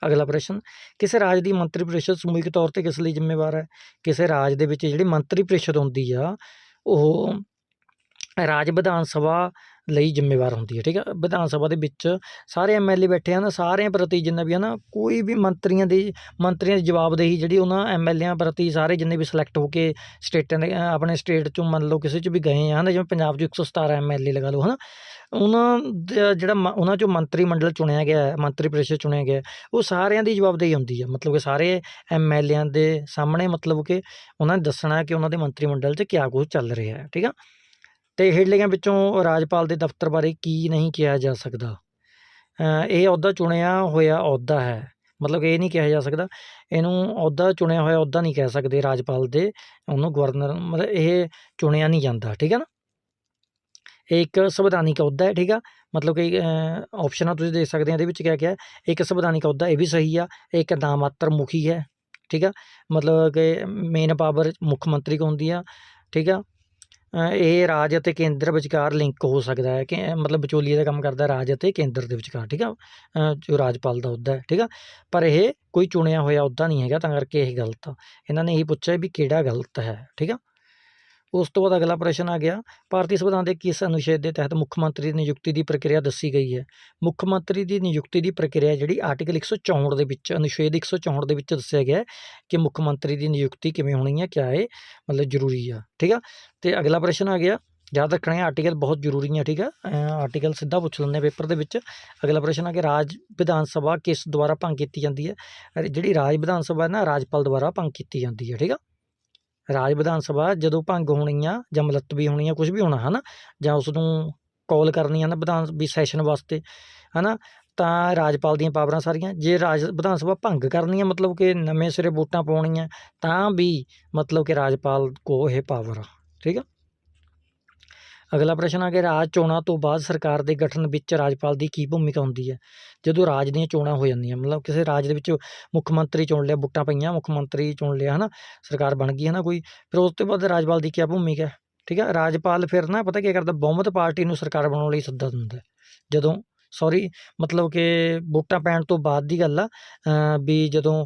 ਅਗਲਾ ਪ੍ਰਸ਼ਨ, ਕਿਸੇ ਰਾਜ ਦੀ ਮੰਤਰੀ ਪਰਿਸ਼ਦ ਸਮੂਹਿਕ ਤੌਰ ਤੇ ਕਿਸ ਲਈ ਜ਼ਿੰਮੇਵਾਰ ਹੈ? ਕਿਸੇ ਰਾਜ ਦੇ ਵਿੱਚ ਜਿਹੜੀ ਮੰਤਰੀ ਪਰਿਸ਼ਦ ਹੁੰਦੀ ਆ, ਉਹ ਰਾਜ ਵਿਧਾਨ ਸਭਾ ਲਈ ਜ਼ਿੰਮੇਵਾਰ ਹੁੰਦੀ ਹੈ, ਠੀਕ ਹੈ? ਵਿਧਾਨ ਸਭਾ ਦੇ ਵਿੱਚ ਸਾਰੇ ਐਮਐਲਏ ਬੈਠੇ ਹਨ ਸਾਰਿਆਂ ਪ੍ਰਤੀ ਜਿੰਨਾ ਵੀ ਹੈ ਨਾ, ਕੋਈ ਵੀ ਮੰਤਰੀਆਂ ਦੀ ਮੰਤਰੀਆਂ ਦੀ ਜਵਾਬਦੇਹੀ ਜਿਹੜੀ ਉਹਨਾਂ ਐਮਐਲਏਆਂ ਪ੍ਰਤੀ ਸਾਰੇ ਜਿੰਨੇ ਵੀ ਸਿਲੈਕਟ ਹੋ ਕੇ ਸਟੇਟਾਂ ਦੇ ਆਪਣੇ ਸਟੇਟ ਚੋਂ ਮੰਨ ਲਓ ਕਿਸੇ ਚ ਵੀ ਗਏ ਆ, ਹਨਾ? ਜਿਵੇਂ ਪੰਜਾਬ 'ਚ 117 ਐਮਐਲਏ ਲਗਾ ਲਓ, ਹਨਾ? ਉਹਨਾਂ ਦਾ, ਜਿਹੜਾ ਮ- ਉਹਨਾਂ ਚੋਂ ਮੰਤਰੀ ਮੰਡਲ ਚੁਣਿਆ ਗਿਆ ਮੰਤਰੀ ਪਰਿਸ਼ਦ ਚੁਣਿਆ ਗਿਆ ਉਹ ਸਾਰਿਆਂ ਦੀ ਜਵਾਬਦੇਹੀ ਹੁੰਦੀ ਹੈ। ਮਤਲਬ ਕਿ ਸਾਰੇ ਐਮਐਲਏਆਂ ਦੇ ਸਾਹਮਣੇ ਮਤਲਬ ਕਿ ਉਹਨਾਂ ਨੇ ਦੱਸਣਾ ਕਿ ਉਹਨਾਂ ਦੇ ਮੰਤਰੀ ਮੰਡਲ 'ਚ ਕਿਆ ਕੁਝ ਚੱਲ ਰਿਹਾ ਹੈ, ਠੀਕ ਆ? ਤੇ ਹੇਠਲੀਆਂ ਵਿੱਚੋਂ ਰਾਜਪਾਲ ਦੇ ਦਫ਼ਤਰ ਬਾਰੇ ਕੀ ਨਹੀਂ ਕਿਹਾ ਜਾ ਸਕਦਾ? ਇਹ ਅਹੁਦਾ ਚੁਣਿਆ ਹੋਇਆ ਅਹੁਦਾ ਹੈ। ਮਤਲਬ ਇਹ ਨਹੀਂ ਕਿਹਾ ਜਾ ਸਕਦਾ। ਇਹਨੂੰ ਅਹੁਦਾ ਚੁਣਿਆ ਹੋਇਆ ਅਹੁਦਾ ਨਹੀਂ ਕਹਿ ਸਕਦੇ ਰਾਜਪਾਲ ਦੇ। ਉਹਨੂੰ ਗਵਰਨਰ ਮਤਲਬ ਇਹ ਚੁਣਿਆ ਨਹੀਂ ਜਾਂਦਾ, ਠੀਕ ਹੈ ਨਾ? ਇਹ ਇੱਕ ਸੰਵਿਧਾਨਿਕ ਅਹੁਦਾ ਹੈ, ਠੀਕ ਆ? ਮਤਲਬ ਕਿ ਆਪਸ਼ਨਾਂ ਤੁਸੀਂ ਦੇਖ ਸਕਦੇ ਆ, ਇਹਦੇ ਵਿੱਚ ਕਿਆ ਕਿਆ ਇੱਕ ਸੰਵਿਧਾਨਿਕ ਅਹੁਦਾ ਇਹ ਵੀ ਸਹੀ ਆ ਇੱਕ ਨਾਮਾਤਰ ਮੁਖੀ ਹੈ, ਠੀਕ ਆ? ਮਤਲਬ ਕਿ ਮੇਨ ਪਾਵਰ ਮੁੱਖ ਮੰਤਰੀ ਕੋ ਹੁੰਦੀ ਆ, ਠੀਕ ਆ? ਇਹ ਰਾਜ ਅਤੇ ਕੇਂਦਰ ਵਿਚਕਾਰ ਲਿੰਕ ਹੋ ਸਕਦਾ ਹੈ ਕਿ, ਮਤਲਬ ਵਿਚੋਲੀਏ ਦਾ ਕੰਮ ਕਰਦਾ ਰਾਜ ਅਤੇ ਕੇਂਦਰ ਦੇ ਵਿਚਕਾਰ, ਠੀਕ ਆ? ਜੋ ਰਾਜਪਾਲ ਦਾ ਅਹੁਦਾ ਹੈ, ਠੀਕ ਆ? ਪਰ ਇਹ ਕੋਈ ਚੁਣਿਆ ਹੋਇਆ ਅਹੁਦਾ ਨਹੀਂ ਹੈਗਾ, ਤਾਂ ਕਰਕੇ ਇਹ ਗਲਤ ਆ। ਇਹਨਾਂ ਨੇ ਇਹੀ ਪੁੱਛਿਆ ਵੀ ਕਿਹੜਾ ਗਲਤ ਹੈ, ਠੀਕ ਆ? ਉਸ ਤੋਂ ਬਾਅਦ ਅਗਲਾ ਪ੍ਰਸ਼ਨ ਆ ਗਿਆ, ਭਾਰਤੀ ਸੰਵਿਧਾਨ ਦੇ ਕਿਸ ਅਨੁਛੇਦ ਦੇ ਤਹਿਤ ਮੁੱਖ ਮੰਤਰੀ ਦੀ ਨਿਯੁਕਤੀ ਦੀ ਪ੍ਰਕਿਰਿਆ ਦੱਸੀ ਗਈ ਹੈ। ਮੁੱਖ ਮੰਤਰੀ ਦੀ ਨਿਯੁਕਤੀ ਦੀ ਪ੍ਰਕਿਰਿਆ ਜਿਹੜੀ ਆਰਟੀਕਲ 164 ਦੇ ਵਿੱਚ, ਅਨੁਛੇਦ 164 ਦੇ ਵਿੱਚ ਦੱਸਿਆ ਗਿਆ ਕਿ ਮੁੱਖ ਮੰਤਰੀ ਦੀ ਨਿਯੁਕਤੀ ਕਿਵੇਂ ਹੋਣੀ ਹੈ, ਕਿਆ ਇਹ ਮਤਲਬ ਜ਼ਰੂਰੀ ਆ, ਠੀਕ ਆ? ਤੇ ਅਗਲਾ ਪ੍ਰਸ਼ਨ ਆ ਗਿਆ, ਯਾਦ ਰੱਖਣਾ ਹੈ ਆਰਟੀਕਲ ਬਹੁਤ ਜ਼ਰੂਰੀ ਹੈ ਠੀਕ ਹੈ ਆਰਟੀਕਲ ਸਿੱਧਾ ਪੁੱਛ ਲੈਂਦੇ ਪੇਪਰ ਦੇ ਵਿੱਚ। ਅਗਲਾ ਪ੍ਰਸ਼ਨ ਆ ਕਿ ਰਾਜ ਵਿਧਾਨ ਸਭਾ ਕਿਸ ਦੁਆਰਾ ਭੰਗ ਕੀਤੀ ਜਾਂਦੀ ਹੈ? ਜਿਹੜੀ ਰਾਜ ਵਿਧਾਨ ਸਭਾ ਹੈ ਨਾ, ਰਾਜਪਾਲ ਦੁਆਰਾ ਭੰਗ ਕੀਤੀ ਜਾਂਦੀ ਹੈ, ਠੀਕ ਹੈ ਰਾਜ ਵਿਧਾਨ ਸਭਾ ਜਦੋਂ ਭੰਗ ਹੋਣੀ ਆ ਜਾਂ ਮੁਲਤਵੀ ਹੋਣੀ ਆ ਕੁਝ ਵੀ ਹੋਣਾ, ਹਨਾ? ਜਾਂ ਉਸ ਨੂੰ ਕਾਲ ਕਰਨੀ ਆ ਨਾ ਵਿਧਾਨ, ਵੀ ਸੈਸ਼ਨ ਵਾਸਤੇ, ਹਨਾ? ਤਾਂ ਰਾਜਪਾਲ ਦੀਆਂ ਪਾਵਰਾਂ ਸਾਰੀਆਂ, ਜੇ ਰਾਜ ਵਿਧਾਨ ਸਭਾ ਭੰਗ ਕਰਨੀ ਆ ਮਤਲਬ ਕਿ ਨਵੇਂ ਸਿਰੇ ਵੋਟਾਂ ਪਾਉਣੀਆਂ, ਤਾਂ ਵੀ ਮਤਲਬ ਕਿ ਰਾਜਪਾਲ ਕੋ ਇਹ ਪਾਵਰ ਆ, ਠੀਕ ਆ? ਅਗਲਾ ਪ੍ਰਸ਼ਨ ਆ ਕਿ ਰਾਜ ਚੋਣਾਂ ਤੋਂ ਬਾਅਦ ਸਰਕਾਰ ਦੇ ਗਠਨ ਵਿੱਚ ਰਾਜਪਾਲ ਦੀ ਕੀ ਭੂਮਿਕਾ ਹੁੰਦੀ ਹੈ? ਜਦੋਂ ਰਾਜ ਦੀਆਂ ਚੋਣਾਂ ਹੋ ਜਾਂਦੀਆਂ, ਮਤਲਬ ਕਿਸੇ ਰਾਜ ਦੇ ਵਿੱਚ ਮੁੱਖ ਮੰਤਰੀ ਚੁਣ ਲਿਆ ਵੋਟਾਂ ਪਈਆਂ, ਮੁੱਖ ਮੰਤਰੀ ਚੁਣ ਲਿਆ, ਹਨਾ? ਸਰਕਾਰ ਬਣ ਗਈ ਹੈ ਨਾ ਕੋਈ? ਫਿਰ ਉਸ ਤੋਂ ਬਾਅਦ ਰਾਜਪਾਲ ਦੀ ਕੀ ਭੂਮਿਕਾ ਹੈ? ਠੀਕ ਹੈ? ਰਾਜਪਾਲ ਫਿਰ ਨਾ ਪਤਾ ਕੀ ਕਰਦਾ, ਬਹੁਮਤ ਪਾਰਟੀ ਨੂੰ ਸਰਕਾਰ ਬਣਾਉਣ ਲਈ ਸੱਦਾ ਦਿੰਦਾ ਜਦੋਂ ਸੌਰੀ ਮਤਲਬ ਕਿ ਵੋਟਾਂ ਪੈਣ ਤੋਂ ਬਾਅਦ ਦੀ ਗੱਲ ਆ ਵੀ ਜਦੋਂ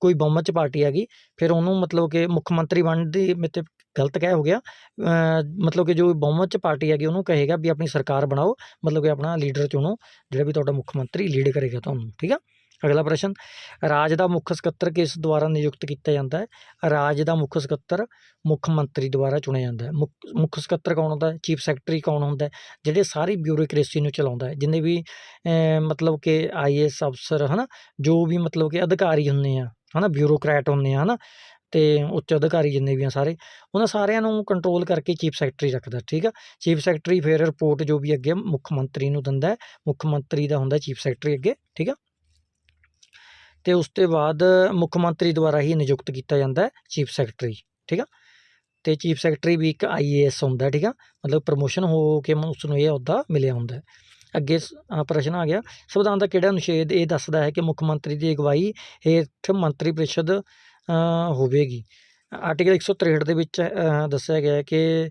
ਕੋਈ ਬਹੁਮਤ 'ਚ ਪਾਰਟੀ ਆ ਗਈ, ਫਿਰ ਉਹਨੂੰ ਮਤਲਬ ਕਿ ਮੁੱਖ ਮੰਤਰੀ ਬਣਨ ਦੀ ਮੇਰੇ ਗਲਤ ਕਹਿ ਹੋ ਗਿਆ ਮਤਲਬ ਕਿ ਜੋ ਬਹੁਮਤ 'ਚ ਪਾਰਟੀ ਹੈਗੀ ਉਹਨੂੰ ਕਹੇਗਾ ਵੀ ਆਪਣੀ ਸਰਕਾਰ ਬਣਾਓ ਮਤਲਬ ਕਿ ਆਪਣਾ ਲੀਡਰ ਚੁਣੋ ਜਿਹੜਾ ਵੀ ਤੁਹਾਡਾ ਮੁੱਖ ਮੰਤਰੀ ਲੀਡ ਕਰੇਗਾ ਤੁਹਾਨੂੰ ਠੀਕ ਆ ਅਗਲਾ ਪ੍ਰਸ਼ਨ ਰਾਜ ਦਾ ਮੁੱਖ ਸਕੱਤਰ ਕਿਸ ਦੁਆਰਾ ਨਿਯੁਕਤ ਕੀਤਾ ਜਾਂਦਾ ਹੈ ਰਾਜ ਦਾ ਮੁੱਖ ਸਕੱਤਰ ਮੁੱਖ ਮੰਤਰੀ ਦੁਆਰਾ ਚੁਣਿਆ ਜਾਂਦਾ ਹੈ ਮੁੱਖ ਮੁੱਖ ਸਕੱਤਰ ਕੌਣ ਹੁੰਦਾ ਹੈ ਚੀਫ ਸੈਕਟਰੀ ਕੌਣ ਹੁੰਦਾ ਹੈ ਜਿਹੜੇ ਸਾਰੀ ਬਿਊਰੋਕ੍ਰੇਸੀ ਨੂੰ ਚਲਾਉਂਦਾ ਹੈ ਜਿੰਨੇ ਵੀ ਮਤਲਬ ਕਿ ਆਈਏਐਸ ਅਫਸਰ ਹਨਾ ਜੋ ਵੀ ਮਤਲਬ ਕਿ ਅਧਿਕਾਰੀ ਹੁੰਦੇ ਆ ਹਨਾ ਬਿਊਰੋਕਰੈਟ ਹੁੰਦੇ ਆ ਹਨਾ ਤੇ ਉੱਚ ਅਧਿਕਾਰੀ ਜਿੰਨੇ ਵੀ ਆ ਸਾਰੇ, ਉਹਨਾਂ ਸਾਰਿਆਂ ਨੂੰ ਕੰਟਰੋਲ ਕਰਕੇ ਚੀਫ ਸੈਕਟਰੀ ਰੱਖਦਾ, ਠੀਕ ਆ? ਚੀਫ ਸੈਕਟਰੀ ਫਿਰ ਰਿਪੋਰਟ ਜੋ ਵੀ ਅੱਗੇ ਮੁੱਖ ਮੰਤਰੀ ਨੂੰ ਦਿੰਦਾ ਹੈ ਮੁੱਖ ਮੰਤਰੀ ਦਾ ਹੁੰਦਾ ਚੀਫ ਸੈਕਟਰੀ ਅੱਗੇ, ਠੀਕ ਆ? ਤੇ ਉਸ ਤੋਂ ਬਾਅਦ ਮੁੱਖ ਮੰਤਰੀ ਦੁਆਰਾ ਹੀ ਨਿਯੁਕਤ ਕੀਤਾ ਜਾਂਦਾ ਹੈ ਚੀਫ ਸੈਕਟਰੀ ਠੀਕ ਆ? ਤੇ ਚੀਫ ਸੈਕਟਰੀ ਵੀ ਇੱਕ ਆਈਏਐਸ ਹੁੰਦਾ, ਠੀਕ ਆ? ਮਤਲਬ ਪ੍ਰਮੋਸ਼ਨ ਹੋ ਕੇ ਉਸ ਨੂੰ ਇਹ ਅਹੁਦਾ ਮਿਲਿਆ ਹੁੰਦਾ। ਅੱਗੇ ਪ੍ਰਸ਼ਨ ਆ ਗਿਆ, ਸੰਵਿਧਾਨ ਦਾ ਕਿਹੜਾ ਅਨੁਛੇਦ ਇਹ ਦੱਸਦਾ ਹੈ ਕਿ ਮੁੱਖ ਮੰਤਰੀ ਦੀ ਅਗਵਾਈ ਹੇਠ ਮੰਤਰੀ ਪਰਿਸ਼ਦ ਹੋਵੇਗੀ। ਆਰਟੀਕਲ 163 ਦੇ ਵਿੱਚ ਦੱਸਿਆ ਗਿਆ ਹੈ ਕਿ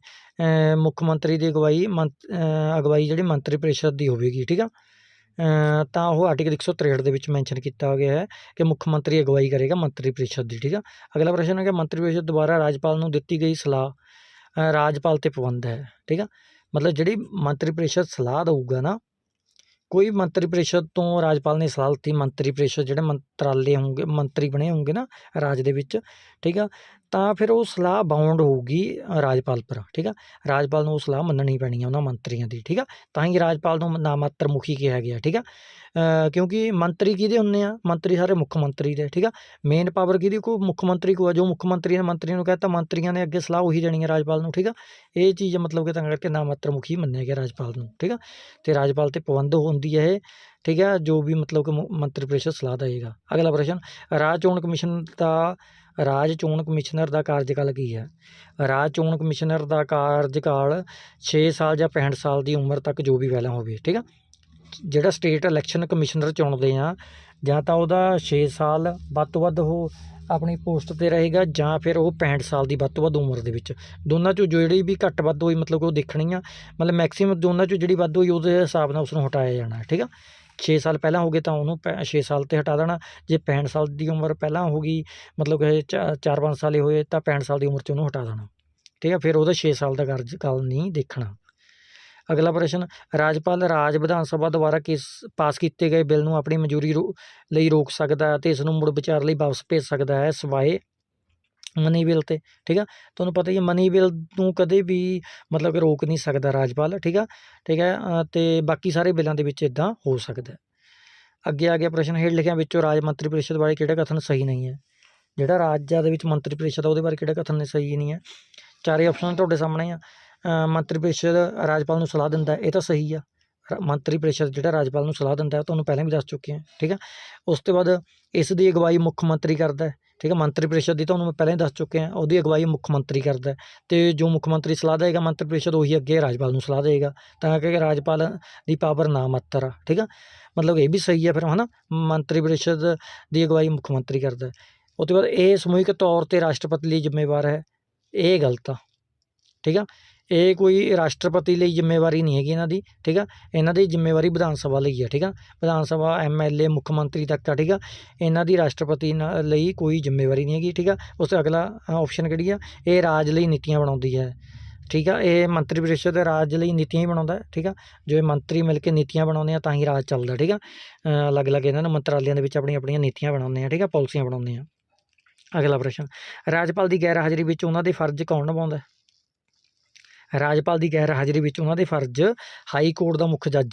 ਮੁੱਖ ਮੰਤਰੀ ਦੀ ਅਗਵਾਈ ਮੰਤ- ਅਗਵਾਈ ਜਿਹੜੀ ਮੰਤਰੀ ਪਰਿਸ਼ਦ ਦੀ ਹੋਵੇਗੀ, ਠੀਕ ਆ? ਤਾਂ ਉਹ ਆਰਟੀਕਲ 163 ਦੇ ਵਿੱਚ ਮੈਂਸ਼ਨ ਕੀਤਾ ਗਿਆ ਹੈ ਕਿ ਮੁੱਖ ਮੰਤਰੀ ਅਗਵਾਈ ਕਰੇਗਾ ਮੰਤਰੀ ਪਰਿਸ਼ਦ ਦੀ, ਠੀਕ ਆ? ਅਗਲਾ ਪ੍ਰਸ਼ਨ ਹੈ ਕਿ ਮੰਤਰੀ ਪਰਿਸ਼ਦ ਦੁਆਰਾ ਰਾਜਪਾਲ ਨੂੰ ਦਿੱਤੀ ਗਈ ਸਲਾਹ ਰਾਜਪਾਲ ਤੇ ਪਾਬੰਦ ਹੈ, ਠੀਕ ਆ? ਮਤਲਬ ਜਿਹੜੀ ਮੰਤਰੀ ਪਰਿਸ਼ਦ ਸਲਾਹ ਦਊਗਾ ਨਾ ਕੋਈ ਮੰਤਰੀ ਪਰਿਸ਼ਦ ਤੋਂ ਰਾਜਪਾਲ ਨੇ ਸਲਾਹ ਦਿੱਤੀ, ਮੰਤਰੀ ਪਰਿਸ਼ਦ ਜਿਹੜੇ ਮੰਤਰਾਲੇ ਹੋਣਗੇ, ਮੰਤਰੀ ਬਣੇ ਹੋਣਗੇ ਨਾ ਰਾਜ ਦੇ ਵਿੱਚ ਠੀਕ ਆ? ਤਾਂ ਫਿਰ ਉਹ ਸਲਾਹ ਬਾਉਂਡ ਹੋਊਗੀ ਰਾਜਪਾਲ ਪਰ ਠੀਕ ਆ? ਰਾਜਪਾਲ ਨੂੰ ਉਹ ਸਲਾਹ ਮੰਨਣੀ ਪੈਣੀ ਆ ਉਹਨਾਂ ਮੰਤਰੀਆਂ ਦੀ, ਠੀਕ ਆ? ਤਾਂ ਹੀ ਰਾਜਪਾਲ ਨੂੰ ਨਾਮਾਤਰ ਮੁਖੀ ਕਿਹਾ ਗਿਆ, ਠੀਕ ਆ? ਕਿਉਂਕਿ ਮੰਤਰੀ ਕਿਹਦੇ ਹੁੰਦੇ ਆ? ਮੰਤਰੀ ਸਾਰੇ ਮੁੱਖ ਮੰਤਰੀ ਦੇ, ਠੀਕ ਆ? ਮੇਨ ਪਾਵਰ ਕਿਹਦੀ, ਕੋ ਮੁੱਖ ਮੰਤਰੀ ਕੋ ਆ, ਜੋ ਮੁੱਖ ਮੰਤਰੀ ਨੇ ਮੰਤਰੀ ਨੂੰ ਕਹਿਤਾ, ਮੰਤਰੀਆਂ ਨੇ ਅੱਗੇ ਸਲਾਹ ਉਹੀ ਦੇਣੀ ਹੈ ਰਾਜਪਾਲ ਨੂੰ, ਠੀਕ ਆ? ਇਹ ਚੀਜ਼ ਮਤਲਬ ਕਿ ਤਾਂ ਕਰਕੇ ਨਾਮਾਤਰ ਮੁਖੀ ਮੰਨਿਆ ਗਿਆ ਰਾਜਪਾਲ ਨੂੰ, ਠੀਕ ਆ? ਤੇ ਰਾਜਪਾਲ ਤੇ ਪਾਬੰਦ ਹੁੰਦੀ ਹੈ ਇਹ, ਠੀਕ ਹੈ ਜੋ ਵੀ ਮਤਲਬ ਕਿ ਮੰਤਰੀ ਪ੍ਰੀਸ਼ਦ ਸਲਾਹ ਦੇਗਾ ਅਗਲਾ ਪ੍ਰਸ਼ਨ, ਰਾਜ ਚੋਣ ਕਮਿਸ਼ਨ ਦਾ ਰਾਜ ਚੋਣ ਕਮਿਸ਼ਨਰ ਦਾ ਕਾਰਜਕਾਲ ਕੀ ਹੈ? ਰਾਜ ਚੋਣ ਕਮਿਸ਼ਨਰ ਦਾ ਕਾਰਜਕਾਲ 6 ਸਾਲ ਜਾਂ 65 ਸਾਲ ਦੀ ਉਮਰ ਤੱਕ ਜੋ ਵੀ ਪਹਿਲਾਂ ਹੋਵੇ, ਠੀਕ ਆ? ਜਿਹੜਾ ਸਟੇਟ ਇਲੈਕਸ਼ਨ ਕਮਿਸ਼ਨਰ ਚੁਣਦੇ ਆ, ਜਾਂ ਤਾਂ ਉਹਦਾ 6 ਸਾਲ ਵੱਧ ਤੋਂ ਵੱਧ ਉਹ ਆਪਣੀ ਪੋਸਟ ਤੇ ਰਹੇਗਾ, ਜਾਂ ਫਿਰ ਉਹ 65 ਸਾਲ ਦੀ ਵੱਧ ਤੋਂ ਵੱਧ ਉਮਰ ਦੇ ਵਿੱਚ। ਦੋਨਾਂ ਚੋਂ ਜਿਹੜੀ ਵੀ ਘੱਟ ਵੱਧ ਹੋਈ ਮਤਲਬ ਕਿ ਉਹ ਦੇਖਣੀ ਆ, ਮਤਲਬ ਮੈਕਸਿਮਮ ਦੋਨਾਂ ਚੋਂ ਜਿਹੜੀ ਵੱਧ ਹੋਈ ਉਹਦੇ ਹਿਸਾਬ ਨਾਲ ਉਸ ਨੂੰ ਹਟਾਇਆ ਜਾਣਾ, ਠੀਕ ਆ? 6 ਸਾਲ ਪਹਿਲਾਂ ਹੋ ਗਏ ਤਾਂ ਉਹਨੂੰ 6 ਸਾਲ ਤੇ ਹਟਾ ਦੇਣਾ। ਜੇ 65 ਸਾਲ ਦੀ ਉਮਰ ਪਹਿਲਾਂ ਹੋ ਗਈ, ਮਤਲਬ ਕਿ 4-5 ਸਾਲ ਹੋਏ, ਤਾਂ 65 ਸਾਲ ਦੀ ਉਮਰ 'ਚ ਉਹਨੂੰ ਹਟਾ ਦੇਣਾ। ਠੀਕ ਹੈ, ਫਿਰ ਉਹਦਾ 6 ਸਾਲ ਦਾ ਕਾਰਜਕਾਲ ਨਹੀਂ ਦੇਖਣਾ। ਅਗਲਾ ਪ੍ਰਸ਼ਨ, ਰਾਜਪਾਲ ਰਾਜ ਵਿਧਾਨ ਸਭਾ ਦੁਆਰਾ ਕਿਸ, ਪਾਸ ਕੀਤੇ ਗਏ ਬਿੱਲ ਨੂੰ ਆਪਣੀ ਮਨਜ਼ੂਰੀ ਰੋ- ਲਈ ਰੋਕ ਸਕਦਾ ਹੈ ਤੇ ਇਸ ਨੂੰ ਮੁੜ ਵਿਚਾਰ ਲਈ ਵਾਪਸ ਭੇਜ ਸਕਦਾ ਹੈ? ਸਿਵਾਏ ਮਨੀ ਬਿੱਲ ਤੇ ਠੀਕ ਆ? ਤੁਹਾਨੂੰ ਪਤਾ ਹੀ ਹੈ ਮਨੀ ਬਿੱਲ ਨੂੰ ਕਦੇ ਵੀ ਮਤਲਬ ਕਿ ਰੋਕ ਨਹੀਂ ਸਕਦਾ ਰਾਜਪਾਲ ਠੀਕ ਆ? ਠੀਕ ਹੈ ਅ, ਤੇ ਬਾਕੀ ਸਾਰੇ ਬਿੱਲਾਂ ਦੇ ਵਿੱਚ ਇਦਾਂ ਹੋ ਸਕਦਾ ਅੱਗੇ ਆ ਗਿਆ ਪ੍ਰਸ਼ਨ ਹੇਠ ਲਿਖਿਆ ਵਿੱਚੋਂ ਰਾਜ ਮੰਤਰੀ ਪਰਿਸ਼ਦ ਬਾਰੇ ਕਿਹੜਾ ਕਥਨ ਸਹੀ ਨਹੀਂ ਹੈ? ਜਿਹੜਾ ਰਾਜਾਂ ਦੇ ਵਿੱਚ ਮੰਤਰੀ ਪਰਿਸ਼ਦ ਆ ਉਹਦੇ ਬਾਰੇ ਕਿਹੜਾ ਕਥਨ ਸਹੀ ਨਹੀਂ ਹੈ? ਚਾਰੇ ਆਪਸ਼ਨ ਤੁਹਾਡੇ ਸਾਹਮਣੇ ਆ। ਮੰਤਰੀ ਪਰਿਸ਼ਦ ਰਾਜਪਾਲ ਨੂੰ ਸਲਾਹ ਦਿੰਦਾ ਇਹ ਤਾਂ ਸਹੀ ਆ। ਮੰਤਰੀ ਪਰਿਸ਼ਦ ਜਿਹੜਾ ਰਾਜਪਾਲ ਨੂੰ ਸਲਾਹ ਦਿੰਦਾ ਤੁਹਾਨੂੰ ਪਹਿਲਾਂ ਵੀ ਦੱਸ ਚੁੱਕੇ ਹਾਂ ਠੀਕ ਆ? ਉਸ ਤੋਂ ਬਾਅਦ ਇਸ ਦੀ ਅਗਵਾਈ ਮੁੱਖ ਮੰਤਰੀ ਕਰਦਾ ਠੀਕ ਹੈ, ਮੰਤਰੀ ਪਰਿਸ਼ਦ ਦੀ ਤੁਹਾਨੂੰ ਮੈਂ ਪਹਿਲਾਂ ਹੀ ਦੱਸ ਚੁੱਕਿਆ ਉਹਦੀ ਅਗਵਾਈ ਮੁੱਖ ਮੰਤਰੀ ਕਰਦਾ ਹੈ ਤੇ ਜੋ ਮੁੱਖ ਮੰਤਰੀ ਸਲਾਹ ਦੇਗਾ ਮੰਤਰੀ ਪਰਿਸ਼ਦ ਉਹੀ ਅੱਗੇ ਰਾਜਪਾਲ ਨੂੰ ਸਲਾਹ ਦੇਗਾ ਤਾਂ ਕਿ ਰਾਜਪਾਲ ਦੀ ਪਾਵਰ ਨਾ ਮਾਤਰ ਆ ਠੀਕ ਆ ਮਤਲਬ ਇਹ ਵੀ ਸਹੀ ਹੈ ਫਿਰ, ਹਨਾ, ਮੰਤਰੀ ਪਰਿਸ਼ਦ ਦੀ ਅਗਵਾਈ ਮੁੱਖ ਮੰਤਰੀ ਕਰਦਾ ਹੈ। ਉਹ ਤੋਂ ਬਾਅਦ ਇਹ ਸਮੂਹਿਕ ਤੌਰ ਤੇ ਰਾਸ਼ਟਰਪਤੀ ਲਈ ਜ਼ਿੰਮੇਵਾਰ ਹੈ, ਇਹ ਗਲਤ ਆ, ਠੀਕ ਆ ਇਹ ਕੋਈ ਰਾਸ਼ਟਰਪਤੀ ਲਈ ਜ਼ਿੰਮੇਵਾਰੀ ਨਹੀਂ ਹੈਗੀ ਇਹਨਾਂ ਦੀ, ਠੀਕ ਆ? ਇਹਨਾਂ ਦੀ ਜ਼ਿੰਮੇਵਾਰੀ ਵਿਧਾਨ ਸਭਾ ਲਈ ਹੈ ਠੀਕ ਆ? ਵਿਧਾਨ ਸਭਾ ਐਮਐਲਏ ਮੁੱਖ ਮੰਤਰੀ ਤੱਕ ਆ, ਠੀਕ ਆ? ਇਹਨਾਂ ਦੀ ਰਾਸ਼ਟਰਪਤੀ ਨਾ- ਲਈ ਕੋਈ ਜ਼ਿੰਮੇਵਾਰੀ ਨਹੀਂ ਹੈਗੀ, ਠੀਕ ਆ? ਉਸ ਤੋਂ ਅਗਲਾ ਆਪਸ਼ਨ ਕਿਹੜੀ ਆ? ਇਹ ਰਾਜ ਲਈ ਨੀਤੀਆਂ ਬਣਾਉਂਦੀ ਹੈ, ਠੀਕ ਆ? ਇਹ ਮੰਤਰੀ ਪਰਿਸ਼ਦ ਰਾਜ ਲਈ ਨੀਤੀਆਂ ਹੀ ਬਣਾਉਂਦਾ, ਠੀਕ ਆ? ਜੋ ਇਹ ਮੰਤਰੀ ਮਿਲ ਕੇ ਨੀਤੀਆਂ ਬਣਾਉਂਦੇ ਆ, ਤਾਂ ਹੀ ਰਾਜ ਚੱਲਦਾ, ਠੀਕ ਆ? ਅਲੱਗ-ਅਲੱਗ ਇਹਨਾਂ ਨੂੰ ਮੰਤਰਾਲਿਆਂ ਦੇ ਵਿੱਚ ਆਪਣੀਆਂ ਆਪਣੀਆਂ ਨੀਤੀਆਂ ਬਣਾਉਂਦੇ ਆ, ਠੀਕ ਆ? ਪਾਲਿਸੀਆਂ ਬਣਾਉਂਦੇ ਆ। ਅਗਲਾ ਪ੍ਰਸ਼ਨ, ਰਾਜਪਾਲ ਦੀ ਗੈਰ ਹਾਜ਼ਰੀ ਵਿੱਚ ਉਹਨਾਂ ਦੇ ਫਰਜ਼ ਕੌਣ ਨਿਭਾਉਂਦਾ? ਰਾਜਪਾਲ ਦੀ ਗੈਰ ਹਾਜ਼ਰੀ ਵਿੱਚ ਉਹਨਾਂ ਦੇ ਫਰਜ਼ ਹਾਈ ਕੋਰਟ ਦਾ ਮੁੱਖ ਜੱਜ।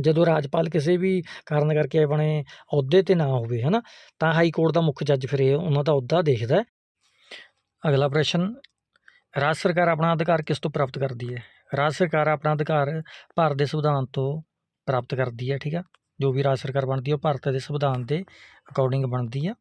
ਜਦੋਂ ਰਾਜਪਾਲ ਕਿਸੇ ਵੀ ਕਾਰਨ ਕਰਕੇ ਆਪਣੇ ਅਹੁਦੇ ਤੇ ਨਾ ਹੋਵੇ, ਹਨਾ, ਤਾਂ ਹਾਈ ਕੋਰਟ ਦਾ ਮੁੱਖ ਜੱਜ ਫਿਰ ਇਹ ਉਹਨਾਂ ਦਾ ਅਹੁਦਾ ਦੇਖਦਾ ਅਗਲਾ ਪ੍ਰਸ਼ਨ, ਰਾਜ ਸਰਕਾਰ ਆਪਣਾ ਅਧਿਕਾਰ ਕਿਸ ਤੋਂ ਪ੍ਰਾਪਤ ਕਰਦੀ ਹੈ? ਰਾਜ ਸਰਕਾਰ ਆਪਣਾ ਅਧਿਕਾਰ ਭਾਰਤ ਦੇ ਸੰਵਿਧਾਨ ਤੋਂ ਪ੍ਰਾਪਤ ਕਰਦੀ ਹੈ, ਠੀਕ ਆ? ਜੋ ਵੀ ਰਾਜ ਸਰਕਾਰ ਬਣਦੀ ਹੈ, ਉਹ ਭਾਰਤ ਦੇ ਸੰਵਿਧਾਨ ਦੇ ਅਕੋਰਡਿੰਗ ਬਣਦੀ ਆ।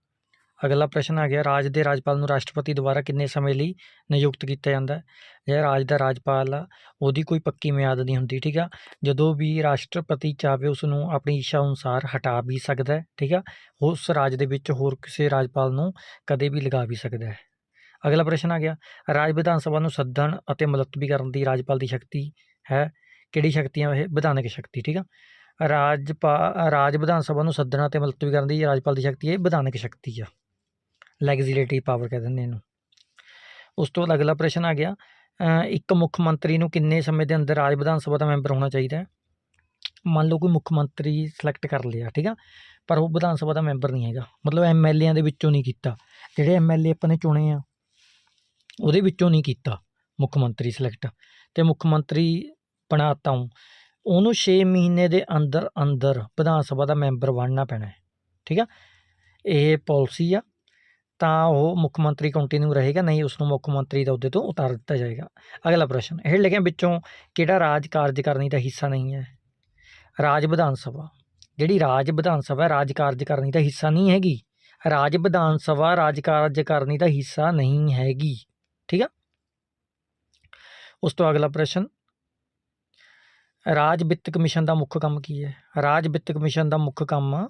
ਅਗਲਾ ਪ੍ਰਸ਼ਨ ਆ ਗਿਆ, ਰਾਜ ਦੇ ਰਾਜਪਾਲ ਨੂੰ ਰਾਸ਼ਟਰਪਤੀ ਦੁਆਰਾ ਕਿੰਨੇ ਸਮੇਂ ਲਈ ਨਿਯੁਕਤ ਕੀਤਾ ਜਾਂਦਾ ਹੈ? ਜਿਹੜਾ ਰਾਜ ਦਾ ਰਾਜਪਾਲ ਆ, ਉਹਦੀ ਕੋਈ ਪੱਕੀ ਮਿਆਦ ਨਹੀਂ ਹੁੰਦੀ, ਠੀਕ ਆ? ਜਦੋਂ ਵੀ ਰਾਸ਼ਟਰਪਤੀ ਚਾਹਵੇ ਉਸ ਨੂੰ ਆਪਣੀ ਇੱਛਾ ਅਨੁਸਾਰ ਹਟਾ ਵੀ ਸਕਦਾ ਹੈ, ਠੀਕ ਆ? ਉਸ ਰਾਜ ਦੇ ਵਿੱਚ ਹੋਰ ਕਿਸੇ ਰਾਜਪਾਲ ਨੂੰ ਕਦੇ ਵੀ ਲਗਾ ਵੀ ਸਕਦਾ ਹੈ। ਅਗਲਾ ਪ੍ਰਸ਼ਨ ਆ ਗਿਆ, ਰਾਜ ਵਿਧਾਨ ਸਭਾ ਨੂੰ ਸੱਦਣ ਅਤੇ ਮੁਲਤਵੀ ਕਰਨ ਦੀ ਰਾਜਪਾਲ ਦੀ ਸ਼ਕਤੀ ਹੈ? ਕਿਹੜੀ ਸ਼ਕਤੀਆਂ ਇਹ? ਵਿਧਾਨਕ ਸ਼ਕਤੀ, ਠੀਕ ਆ? ਰਾਜਪਾ, ਰਾਜ ਵਿਧਾਨ ਸਭਾ ਨੂੰ ਸੱਦਣਾ ਅਤੇ ਮੁਲਤਵੀ ਕਰਨ ਦੀ ਰਾਜਪਾਲ ਦੀ ਸ਼ਕਤੀ ਹੈ ਇਹ ਵਿਧਾਨਕ ਸ਼ਕਤੀ ਆ। ਲੈਗਿਸਲੇਟਿਵ ਪਾਵਰ ਕਹਿ ਦਿੰਦੇ ਇਹਨੂੰ। ਉਸ ਤੋਂ ਬਾਅਦ ਅਗਲਾ ਪ੍ਰਸ਼ਨ ਆ ਗਿਆ ਇੱਕ ਮੁੱਖ ਮੰਤਰੀ ਨੂੰ ਕਿੰਨੇ ਸਮੇਂ ਦੇ ਅੰਦਰ ਰਾਜ ਵਿਧਾਨ ਸਭਾ ਦਾ ਮੈਂਬਰ ਹੋਣਾ ਚਾਹੀਦਾ ਹੈ? ਮੰਨ ਲਓ ਕੋਈ ਮੁੱਖ ਮੰਤਰੀ ਸਿਲੈਕਟ ਕਰ ਲਿਆ, ਠੀਕ ਆ? ਪਰ ਉਹ ਵਿਧਾਨ ਸਭਾ ਦਾ ਮੈਂਬਰ ਨਹੀਂ ਹੈਗਾ। ਮਤਲਬ ਐਮਐਲਏਆਂ ਦੇ ਵਿੱਚੋਂ ਨਹੀਂ ਕੀਤਾ। ਜਿਹੜੇ ਐਮਐਲਏ ਆਪਾਂ ਨੇ ਚੁਣੇ ਆ, ਉਹਦੇ ਵਿੱਚੋਂ ਨਹੀਂ ਕੀਤਾ ਮੁੱਖ ਮੰਤਰੀ ਸਿਲੈਕਟ ਤੇ ਮੁੱਖ ਮੰਤਰੀ ਬਣਾਤਾ ਹੂੰ ਉਹਨੂੰ 6 ਮਹੀਨੇ ਦੇ ਅੰਦਰ ਅੰਦਰ ਵਿਧਾਨ ਸਭਾ ਦਾ ਮੈਂਬਰ ਬਣਨਾ ਪੈਣਾ ਹੈ, ਠੀਕ ਆ? ਇਹ ਪਾਲਿਸੀ ਆ। ਤਾਂ ਉਹ ਮੁੱਖ ਮੰਤਰੀ ਕੰਟੀਨਿਊ ਰਹੇਗਾ ਨਹੀਂ ਉਸ ਨੂੰ ਮੁੱਖ ਮੰਤਰੀ ਦੇ ਅਹੁਦੇ ਤੋਂ ਉਤਾਰ ਦਿੱਤਾ ਜਾਏਗਾ। ਅਗਲਾ ਪ੍ਰਸ਼ਨ ਇਹ ਲਿਖਿਆ ਵਿੱਚੋਂ ਕਿਹੜਾ ਰਾਜ ਕਾਰਜਕਾਰਨੀ ਦਾ ਹਿੱਸਾ ਨਹੀਂ ਹੈ? ਰਾਜ ਵਿਧਾਨ ਸਭਾ। ਜਿਹੜੀ ਰਾਜ ਵਿਧਾਨ ਸਭਾ ਹੈ, ਰਾਜ ਕਾਰਜਕਾਰਨੀ ਦਾ ਹਿੱਸਾ ਨਹੀਂ ਹੈਗੀ। ਰਾਜ ਵਿਧਾਨ ਸਭਾ ਰਾਜ ਕਾਰਜਕਾਰਨੀ ਦਾ ਹਿੱਸਾ ਨਹੀਂ ਹੈਗੀ। ਠੀਕ ਆ? ਉਸ ਤੋਂ ਅਗਲਾ ਪ੍ਰਸ਼ਨ ਰਾਜ ਵਿੱਤ ਕਮਿਸ਼ਨ ਦਾ ਮੁੱਖ ਕੰਮ ਕੀ ਹੈ? ਰਾਜ ਵਿੱਤ ਕਮਿਸ਼ਨ ਦਾ ਮੁੱਖ ਕੰਮ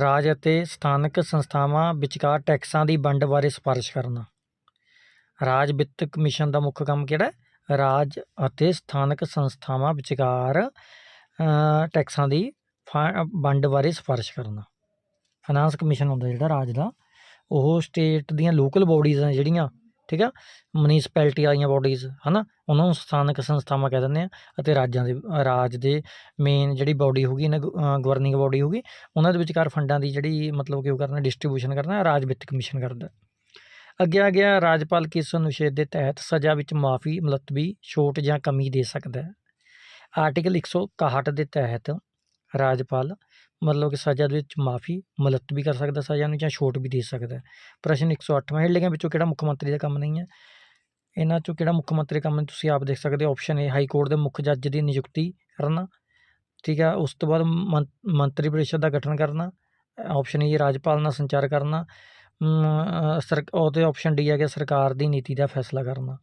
ਰਾਜ ਅਤੇ ਸਥਾਨਕ ਸੰਸਥਾਵਾਂ ਵਿਚਕਾਰ ਟੈਕਸਾਂ ਦੀ ਵੰਡ ਬਾਰੇ ਸਿਫਾਰਿਸ਼ ਕਰਨਾ। ਰਾਜ ਵਿੱਤ ਕਮਿਸ਼ਨ ਦਾ ਮੁੱਖ ਕੰਮ ਕਿਹੜਾ ਹੈ? ਰਾਜ ਅਤੇ ਸਥਾਨਕ ਸੰਸਥਾਵਾਂ ਵਿਚਕਾਰ ਟੈਕਸਾਂ ਦੀ ਫਾ- ਵੰਡ ਬਾਰੇ ਸਿਫਾਰਿਸ਼ ਕਰਨਾ। ਫਾਈਨਾਂਸ ਕਮਿਸ਼ਨ ਹੁੰਦਾ ਜਿਹੜਾ ਰਾਜ ਦਾ, ਉਹ ਸਟੇਟ ਦੀਆਂ ਲੋਕਲ ਬਾਡੀਜ਼ ਆ ਜਿਹੜੀਆਂ ਠੀਕ ਆ? ਮਿਊਨਿਸਪੈਲਿਟੀ ਵਾਲੀਆਂ ਬਾਡੀਜ਼ ਹਨਾ? ਉਹਨਾਂ ਨੂੰ ਸਥਾਨਕ ਸੰਸਥਾਵਾਂ ਕਹਿ ਦਿੰਦੇ ਆ ਅਤੇ ਰਾਜਾਂ ਦੇ, ਰਾਜ ਦੇ ਮੇਨ ਜਿਹੜੀ ਬਾਡੀ ਹੋਗੀ ਨਾ ਗਵਰਨਿੰਗ ਬਾਡੀ ਹੋਗੀ ਉਹਨਾਂ ਦੇ ਵਿਚਕਾਰ ਫੰਡਾਂ ਦੀ ਜਿਹੜੀ ਮਤਲਬ ਕਿ ਉਹ ਕਰਨਾ ਡਿਸਟ੍ਰੀਬਿਊਸ਼ਨ ਕਰਨਾ, ਰਾਜ ਵਿੱਤ ਕਮਿਸ਼ਨ ਕਰਦਾ। ਅੱਗੇ ਆ ਗਿਆ, ਰਾਜਪਾਲ ਕਿਸ ਅਨੁਛੇਦ ਦੇ ਤਹਿਤ ਸਜ਼ਾ ਵਿੱਚ ਮਾਫੀ ਮੁਲਤਵੀ, ਛੋਟ ਜਾਂ ਕਮੀ ਦੇ ਸਕਦਾ ਹੈ। ਆਰਟੀਕਲ 161 ਦੇ ਤਹਿਤ ਰਾਜਪਾਲ ਮਤਲਬ ਕਿ ਸਜ਼ਾ ਦੇ ਵਿੱਚ ਮਾਫੀ ਮੁਲਤਵੀ ਕਰ ਸਕਦਾ, ਸਜ਼ਾ ਨੂੰ ਜਾਂ ਛੋਟ ਵੀ ਦੇ ਸਕਦਾ ਹੈ। ਪ੍ਰਸ਼ਨ 108ਵਾਂ ਹੇਠ ਵਿੱਚੋਂ ਕਿਹੜਾ ਮੁੱਖ ਮੰਤਰੀ ਦਾ ਕੰਮ ਨਹੀਂ ਹੈ ਇਹਨਾਂ ਚੋਂ ਕਿਹੜਾ ਮੁੱਖ ਮੰਤਰੀ ਕੰਮ ਹੈ? ਤੁਸੀਂ ਆਪ ਦੇਖ ਸਕਦੇ ਹੋ ਆਪਸ਼ਨ ਏ ਹਾਈ ਕੋਰਟ ਦੇ ਮੁੱਖ ਜੱਜ ਦੀ ਨਿਯੁਕਤੀ ਕਰਨਾ, ਠੀਕ ਹੈ ਉਸ ਤੋਂ ਬਾਅਦ ਮੰ- ਮੰਤਰੀ ਪਰਿਸ਼ਦ ਦਾ ਗਠਨ ਕਰਨਾ ਆਪਸ਼ਨ ਈ ਰਾਜਪਾਲ ਨਾਲ ਸੰਚਾਰ ਕਰਨਾ ਸਰ, ਉਹਦੇ ਆਪਸ਼ਨ ਡੀ ਆ ਸਰਕਾਰ ਦੀ ਨੀਤੀ ਦਾ ਫੈਸਲਾ ਕਰਨਾ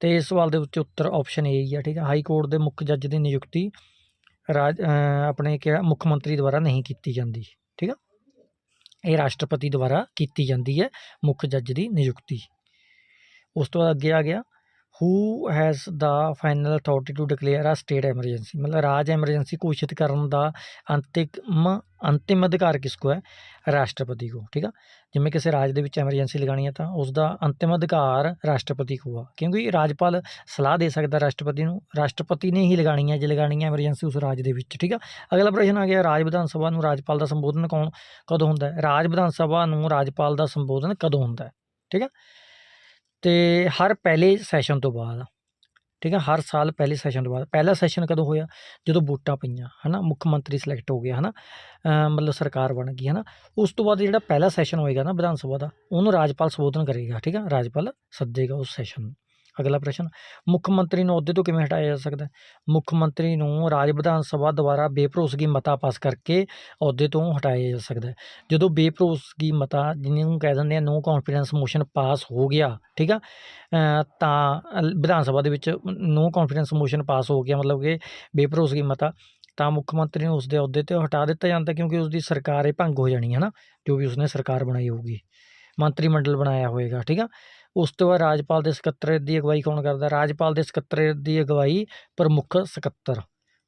ਤੇ ਇਸ ਸਵਾਲ ਦੇ ਉੱਤੇ ਉੱਤਰ ਆਪਸ਼ਨ ਏ ਹੀ ਆ ਠੀਕ ਹੈ ਹਾਈ ਕੋਰਟ ਦੇ ਮੁੱਖ ਜੱਜ ਦੀ ਨਿਯੁਕਤੀ ਰਾਜ ਆਪਣੇ ਕਿਹੜਾ ਮੁੱਖ ਮੰਤਰੀ ਦੁਆਰਾ ਨਹੀਂ ਕੀਤੀ ਜਾਂਦੀ, ਠੀਕ ਆ? ਇਹ ਰਾਸ਼ਟਰਪਤੀ ਦੁਆਰਾ ਕੀਤੀ ਜਾਂਦੀ ਹੈ ਮੁੱਖ ਜੱਜ ਦੀ ਨਿਯੁਕਤੀ। ਉਸ ਤੋਂ ਬਾਅਦ ਅੱਗੇ ਆ ਗਿਆ। Who has the final authority to declare a state emergency ਮਤਲਬ ਰਾਜ ਐਮਰਜੈਂਸੀ ਘੋਸ਼ਿਤ ਕਰਨ ਦਾ ਅੰਤਿਮ ਅੰਤਿਮ ਅਧਿਕਾਰ ਕਿਸ ਕੋ ਹੈ? ਰਾਸ਼ਟਰਪਤੀ ਕੋ, ਠੀਕ ਆ? ਜਿਵੇਂ ਕਿਸੇ ਰਾਜ ਦੇ ਵਿੱਚ ਐਮਰਜੈਂਸੀ ਲਗਾਣੀ ਹੈ ਤਾਂ ਉਸ ਦਾ ਅੰਤਿਮ ਅਧਿਕਾਰ ਰਾਸ਼ਟਰਪਤੀ ਕੋ ਆ। ਕਿਉਂਕਿ ਰਾਜਪਾਲ ਸਲਾਹ ਦੇ ਸਕਦਾ ਰਾਸ਼ਟਰਪਤੀ ਨੂੰ, ਰਾਸ਼ਟਰਪਤੀ ਨੇ ਹੀ ਲਗਾਣੀ ਹੈ, ਜੇ ਲਗਾਣੀ ਹੈ ਐਮਰਜੈਂਸੀ ਉਸ ਰਾਜ ਦੇ ਵਿੱਚ, ਠੀਕ ਆ? ਅਗਲਾ ਪ੍ਰਸ਼ਨ ਆ ਗਿਆ, ਰਾਜ ਵਿਧਾਨ ਸਭਾ ਨੂੰ ਰਾਜਪਾਲ ਦਾ ਸੰਬੋਧਨ ਕੌਣ, ਕਦੋਂ ਹੁੰਦਾ ਹੈ? ਰਾਜ ਵਿਧਾਨ ਸਭਾ ਨੂੰ ਰਾਜਪਾਲ ਦਾ ਸੰਬੋਧਨ ਕਦੋਂ ਹੁੰਦਾ ਹੈ? ਠੀਕ ਆ? ਤੇ ਹਰ ਪਹਿਲੇ ਸੈਸ਼ਨ ਤੋਂ ਬਾਅਦ ਠੀਕ ਹੈ ਹਰ ਸਾਲ ਪਹਿਲੇ ਸੈਸ਼ਨ ਤੋਂ ਬਾਅਦ ਪਹਿਲਾ ਸੈਸ਼ਨ ਕਦੋਂ ਹੋਇਆ? ਜਦੋਂ ਵੋਟਾਂ ਪਈਆਂ ਹਨਾ ਮੁੱਖ ਮੰਤਰੀ ਸਿਲੈਕਟ ਹੋ ਗਿਆ ਹਨਾ ਅ, ਮਤਲਬ ਸਰਕਾਰ ਬਣ ਗਈ ਹਨਾ ਉਸ ਤੋਂ ਬਾਅਦ ਜਿਹੜਾ ਪਹਿਲਾ ਸੈਸ਼ਨ ਹੋਏਗਾ ਨਾ ਵਿਧਾਨ ਸਭਾ ਦਾ ਉਹਨੂੰ ਰਾਜਪਾਲ ਸੰਬੋਧਨ ਕਰੇਗਾ ਠੀਕ ਹੈ ਰਾਜਪਾਲ ਸੱਦੇਗਾ ਉਸ ਸੈਸ਼ਨ ਨੂੰ। ਅਗਲਾ ਪ੍ਰਸ਼ਨ, ਮੁੱਖ ਮੰਤਰੀ ਨੂੰ ਅਹੁਦੇ ਤੋਂ ਕਿਵੇਂ ਹਟਾਇਆ ਜਾ ਸਕਦਾ ਹੈ? ਮੁੱਖ ਮੰਤਰੀ ਨੂੰ ਰਾਜ ਵਿਧਾਨ ਸਭਾ ਦੁਆਰਾ ਬੇਭਰੋਸਗੀ ਮਤਾ ਪਾਸ ਕਰਕੇ ਅਹੁਦੇ ਤੋਂ ਹਟਾਇਆ ਜਾ ਸਕਦਾ ਹੈ। ਜਦੋਂ ਬੇਭਰੋਸਗੀ ਮਤਾ ਜਿਹਨੂੰ ਕਹਿ ਦਿੰਦੇ ਆ ਨੋ ਕੌਨਫੀਡੈਂਸ ਮੋਸ਼ਨ ਪਾਸ ਹੋ ਗਿਆ, ਠੀਕ ਆ? ਤਾਂ ਅਲ- ਵਿਧਾਨ ਸਭਾ ਦੇ ਵਿੱਚ ਨੋ ਕੌਨਫੀਡੈਂਸ ਮੋਸ਼ਨ ਪਾਸ ਹੋ ਗਿਆ ਮਤਲਬ ਕਿ ਬੇਭਰੋਸਗੀ ਮਤਾ, ਤਾਂ ਮੁੱਖ ਮੰਤਰੀ ਨੂੰ ਉਸ ਦੇ ਅਹੁਦੇ ਤੋਂ ਹਟਾ ਦਿੱਤਾ ਜਾਂਦਾ ਕਿਉਂਕਿ ਉਸ ਦੀ ਸਰਕਾਰ ਇਹ ਭੰਗ ਹੋ ਜਾਣੀ ਹੈ ਨਾ, ਜੋ ਵੀ ਉਸਨੇ ਸਰਕਾਰ ਬਣਾਈ ਹੋਊਗੀ। ਮੰਤਰੀ ਮੰਡਲ ਬਣਾਇਆ ਹੋਏਗਾ, ਠੀਕ ਆ? ਉਸ ਤੋਂ ਬਾਅਦ ਰਾਜਪਾਲ ਦੇ ਸਕੱਤਰੇਤ ਦੀ ਅਗਵਾਈ ਕੌਣ ਕਰਦਾ? ਰਾਜਪਾਲ ਦੇ ਸਕੱਤਰੇਤ ਦੀ ਅਗਵਾਈ ਪ੍ਰਮੁੱਖ ਸਕੱਤਰ,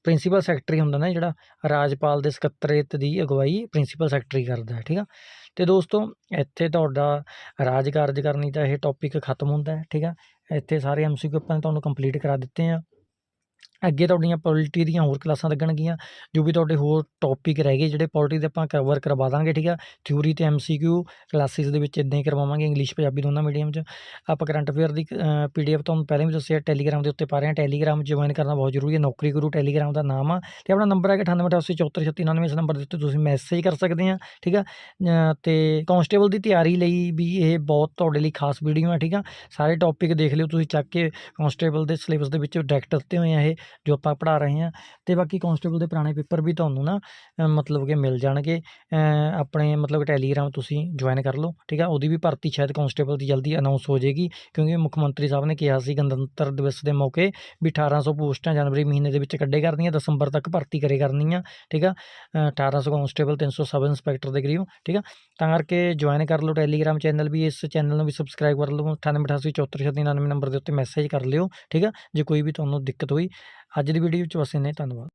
ਪ੍ਰਿੰਸੀਪਲ ਸੈਕਟਰੀ ਹੁੰਦਾ ਨਾ ਜਿਹੜਾ, ਰਾਜਪਾਲ ਦੇ ਸਕੱਤਰੇਤ ਦੀ ਅਗਵਾਈ ਪ੍ਰਿੰਸੀਪਲ ਸੈਕਟਰੀ ਕਰਦਾ ਹੈ ਠੀਕ ਆ? ਤੇ ਦੋਸਤੋ, ਇੱਥੇ ਤੁਹਾਡਾ ਰਾਜ ਕਾਰਜ ਕਰਨੀ ਦਾ ਇਹ ਟੌਪਿਕ ਖਤਮ ਹੁੰਦਾ ਹੈ ਠੀਕ ਆ? ਇੱਥੇ ਸਾਰੇ ਐਮਸੀਕਿਊ ਆਪਾਂ ਨੇ ਤੁਹਾਨੂੰ ਕੰਪਲੀਟ ਕਰਾ ਦਿੱਤੇ ਆ। ਅੱਗੇ ਤੁਹਾਡੀਆਂ ਪੋਲਿਟੀ ਦੀਆਂ ਹੋਰ ਕਲਾਸਾਂ ਲੱਗਣਗੀਆਂ ਜੋ ਵੀ ਤੁਹਾਡੇ ਹੋਰ ਟੌਪਿਕ ਰਹਿ ਗਏ ਜਿਹੜੇ ਪੋਲਿਟੀ ਦੇ ਆਪਾਂ ਕਵਰ ਕਰਵਾ ਦਾਂਗੇ ਠੀਕ ਆ? ਥਿਊਰੀ ਤੇ ਐਮਸੀਕਿਊ ਕਲਾਸਿਸ ਦੇ ਵਿੱਚ ਇਦਾਂ ਹੀ ਕਰਵਾਵਾਂਗੇ ਇੰਗਲਿਸ਼ ਪੰਜਾਬੀ ਦੋਨਾਂ ਮੀਡੀਅਮ 'ਚ। ਆਪਾਂ ਕਰੰਟ ਅਫੇਅਰ ਦੀ ਪੀਡੀਐਫ ਤੁਹਾਨੂੰ ਪਹਿਲਾਂ ਵੀ ਦੱਸਿਆ ਟੈਲੀਗ੍ਰਾਮ ਦੇ ਉੱਤੇ ਪਾ ਰਹੇ ਹਾਂ। ਟੈਲੀਗ੍ਰਾਮ ਜੁਆਇਨ ਕਰਨਾ ਬਹੁਤ ਜ਼ਰੂਰੀ ਹੈ। ਨੌਕਰੀ ਗੁਰੂ ਟੈਲੀਗ੍ਰਾਮ ਦਾ ਨਾਮ ਆ। ਤੇ ਆਪਣਾ ਨੰਬਰ ਹੈ 9888743699 ਇਸ ਨੰਬਰ ਦੇ ਉੱਤੇ ਤੁਸੀਂ ਮੈਸੇਜ ਕਰ ਸਕਦੇ ਆ ਠੀਕ ਆ? ਅ, ਤੇ ਕਾਂਸਟੇਬਲ ਦੀ ਤਿਆਰੀ ਲਈ ਵੀ ਇਹ ਬਹੁਤ ਤੁਹਾਡੇ ਲਈ ਖਾਸ ਵੀਡੀਓ ਹੈ ਠੀਕ ਆ? ਸਾਰੇ ਟੌਪਿਕ ਦੇਖ ਲਿਓ ਤੁਸੀਂ ਚੱਕ ਕੇ ਕਾਂਸਟੇਬਲ ਦੇ ਸਿਲੇਬਸ ਦੇ ਵਿੱਚ ਡਾਇਰੈਕਟ ਦਿੱਤੇ ਹੋਏ ਆ ਇਹ। ਜੋ ਆਪਾਂ ਪੜ੍ਹਾ ਰਹੇ ਹਾਂ ਤੇ ਬਾਕੀ ਕਾਂਸਟੇਬਲ ਦੇ ਪੁਰਾਣੇ ਪੇਪਰ ਵੀ ਤੁਹਾਨੂੰ ਨਾ ਮਤਲਬ ਕਿ ਮਿਲ ਜਾਣਗੇ। ਆਪਣੇ ਮਤਲਬ ਟੈਲੀਗ੍ਰਾਮ ਤੁਸੀਂ ਜੁਆਇਨ ਕਰ ਲਓ ਠੀਕ ਆ? ਉਹਦੀ ਵੀ ਭਰਤੀ ਸ਼ਾਇਦ ਕਾਂਸਟੇਬਲ ਦੀ ਜਲਦੀ ਅਨਾਉਂਸ ਹੋ ਜਾਏਗੀ ਕਿਉਂਕਿ ਮੁੱਖ ਮੰਤਰੀ ਸਾਹਿਬ ਨੇ ਕਿਹਾ ਸੀ ਗਣਤੰਤਰ ਦਿਵਸ ਦੇ ਮੌਕੇ ਵੀ 1800 ਪੋਸਟਾਂ ਜਨਵਰੀ ਮਹੀਨੇ ਦੇ ਵਿੱਚ ਕੱਢੇ ਕਰਨੀਆਂ ਦਸੰਬਰ ਤੱਕ ਭਰਤੀ ਕਰੇ ਕਰਨੀਆਂ ਠੀਕ ਆ? ਅ, 1800 ਕਾਂਸਟੇਬਲ 300 ਸਬ ਇੰਸਪੈਕਟਰ ਦੇ ਕਰੀਬ ਠੀਕ ਆ? ਤਾਂ ਕਰਕੇ ਜੁਆਇਨ ਕਰ ਲਓ ਟੈਲੀਗ੍ਰਾਮ ਚੈਨਲ ਵੀ ਇਸ ਚੈਨਲ ਨੂੰ ਵੀ ਸਬਸਕ੍ਰਾਈਬ ਕਰ ਲਓ 9888743699 ਨੰਬਰ ਦੇ ਉੱਤੇ ਮੈਸੇਜ ਕਰ ਲਿਓ ਠੀਕ ਆ? ਜੇ ਕੋਈ ਵੀ ਤੁਹਾਨੂੰ ਦਿੱਕਤ ਹੋਈ ਅੱਜ ਦੀ ਵੀਡੀਓ ਵਿੱਚ ਬਸ ਇੰਨਾ ਹੀ ਧੰਨਵਾਦ।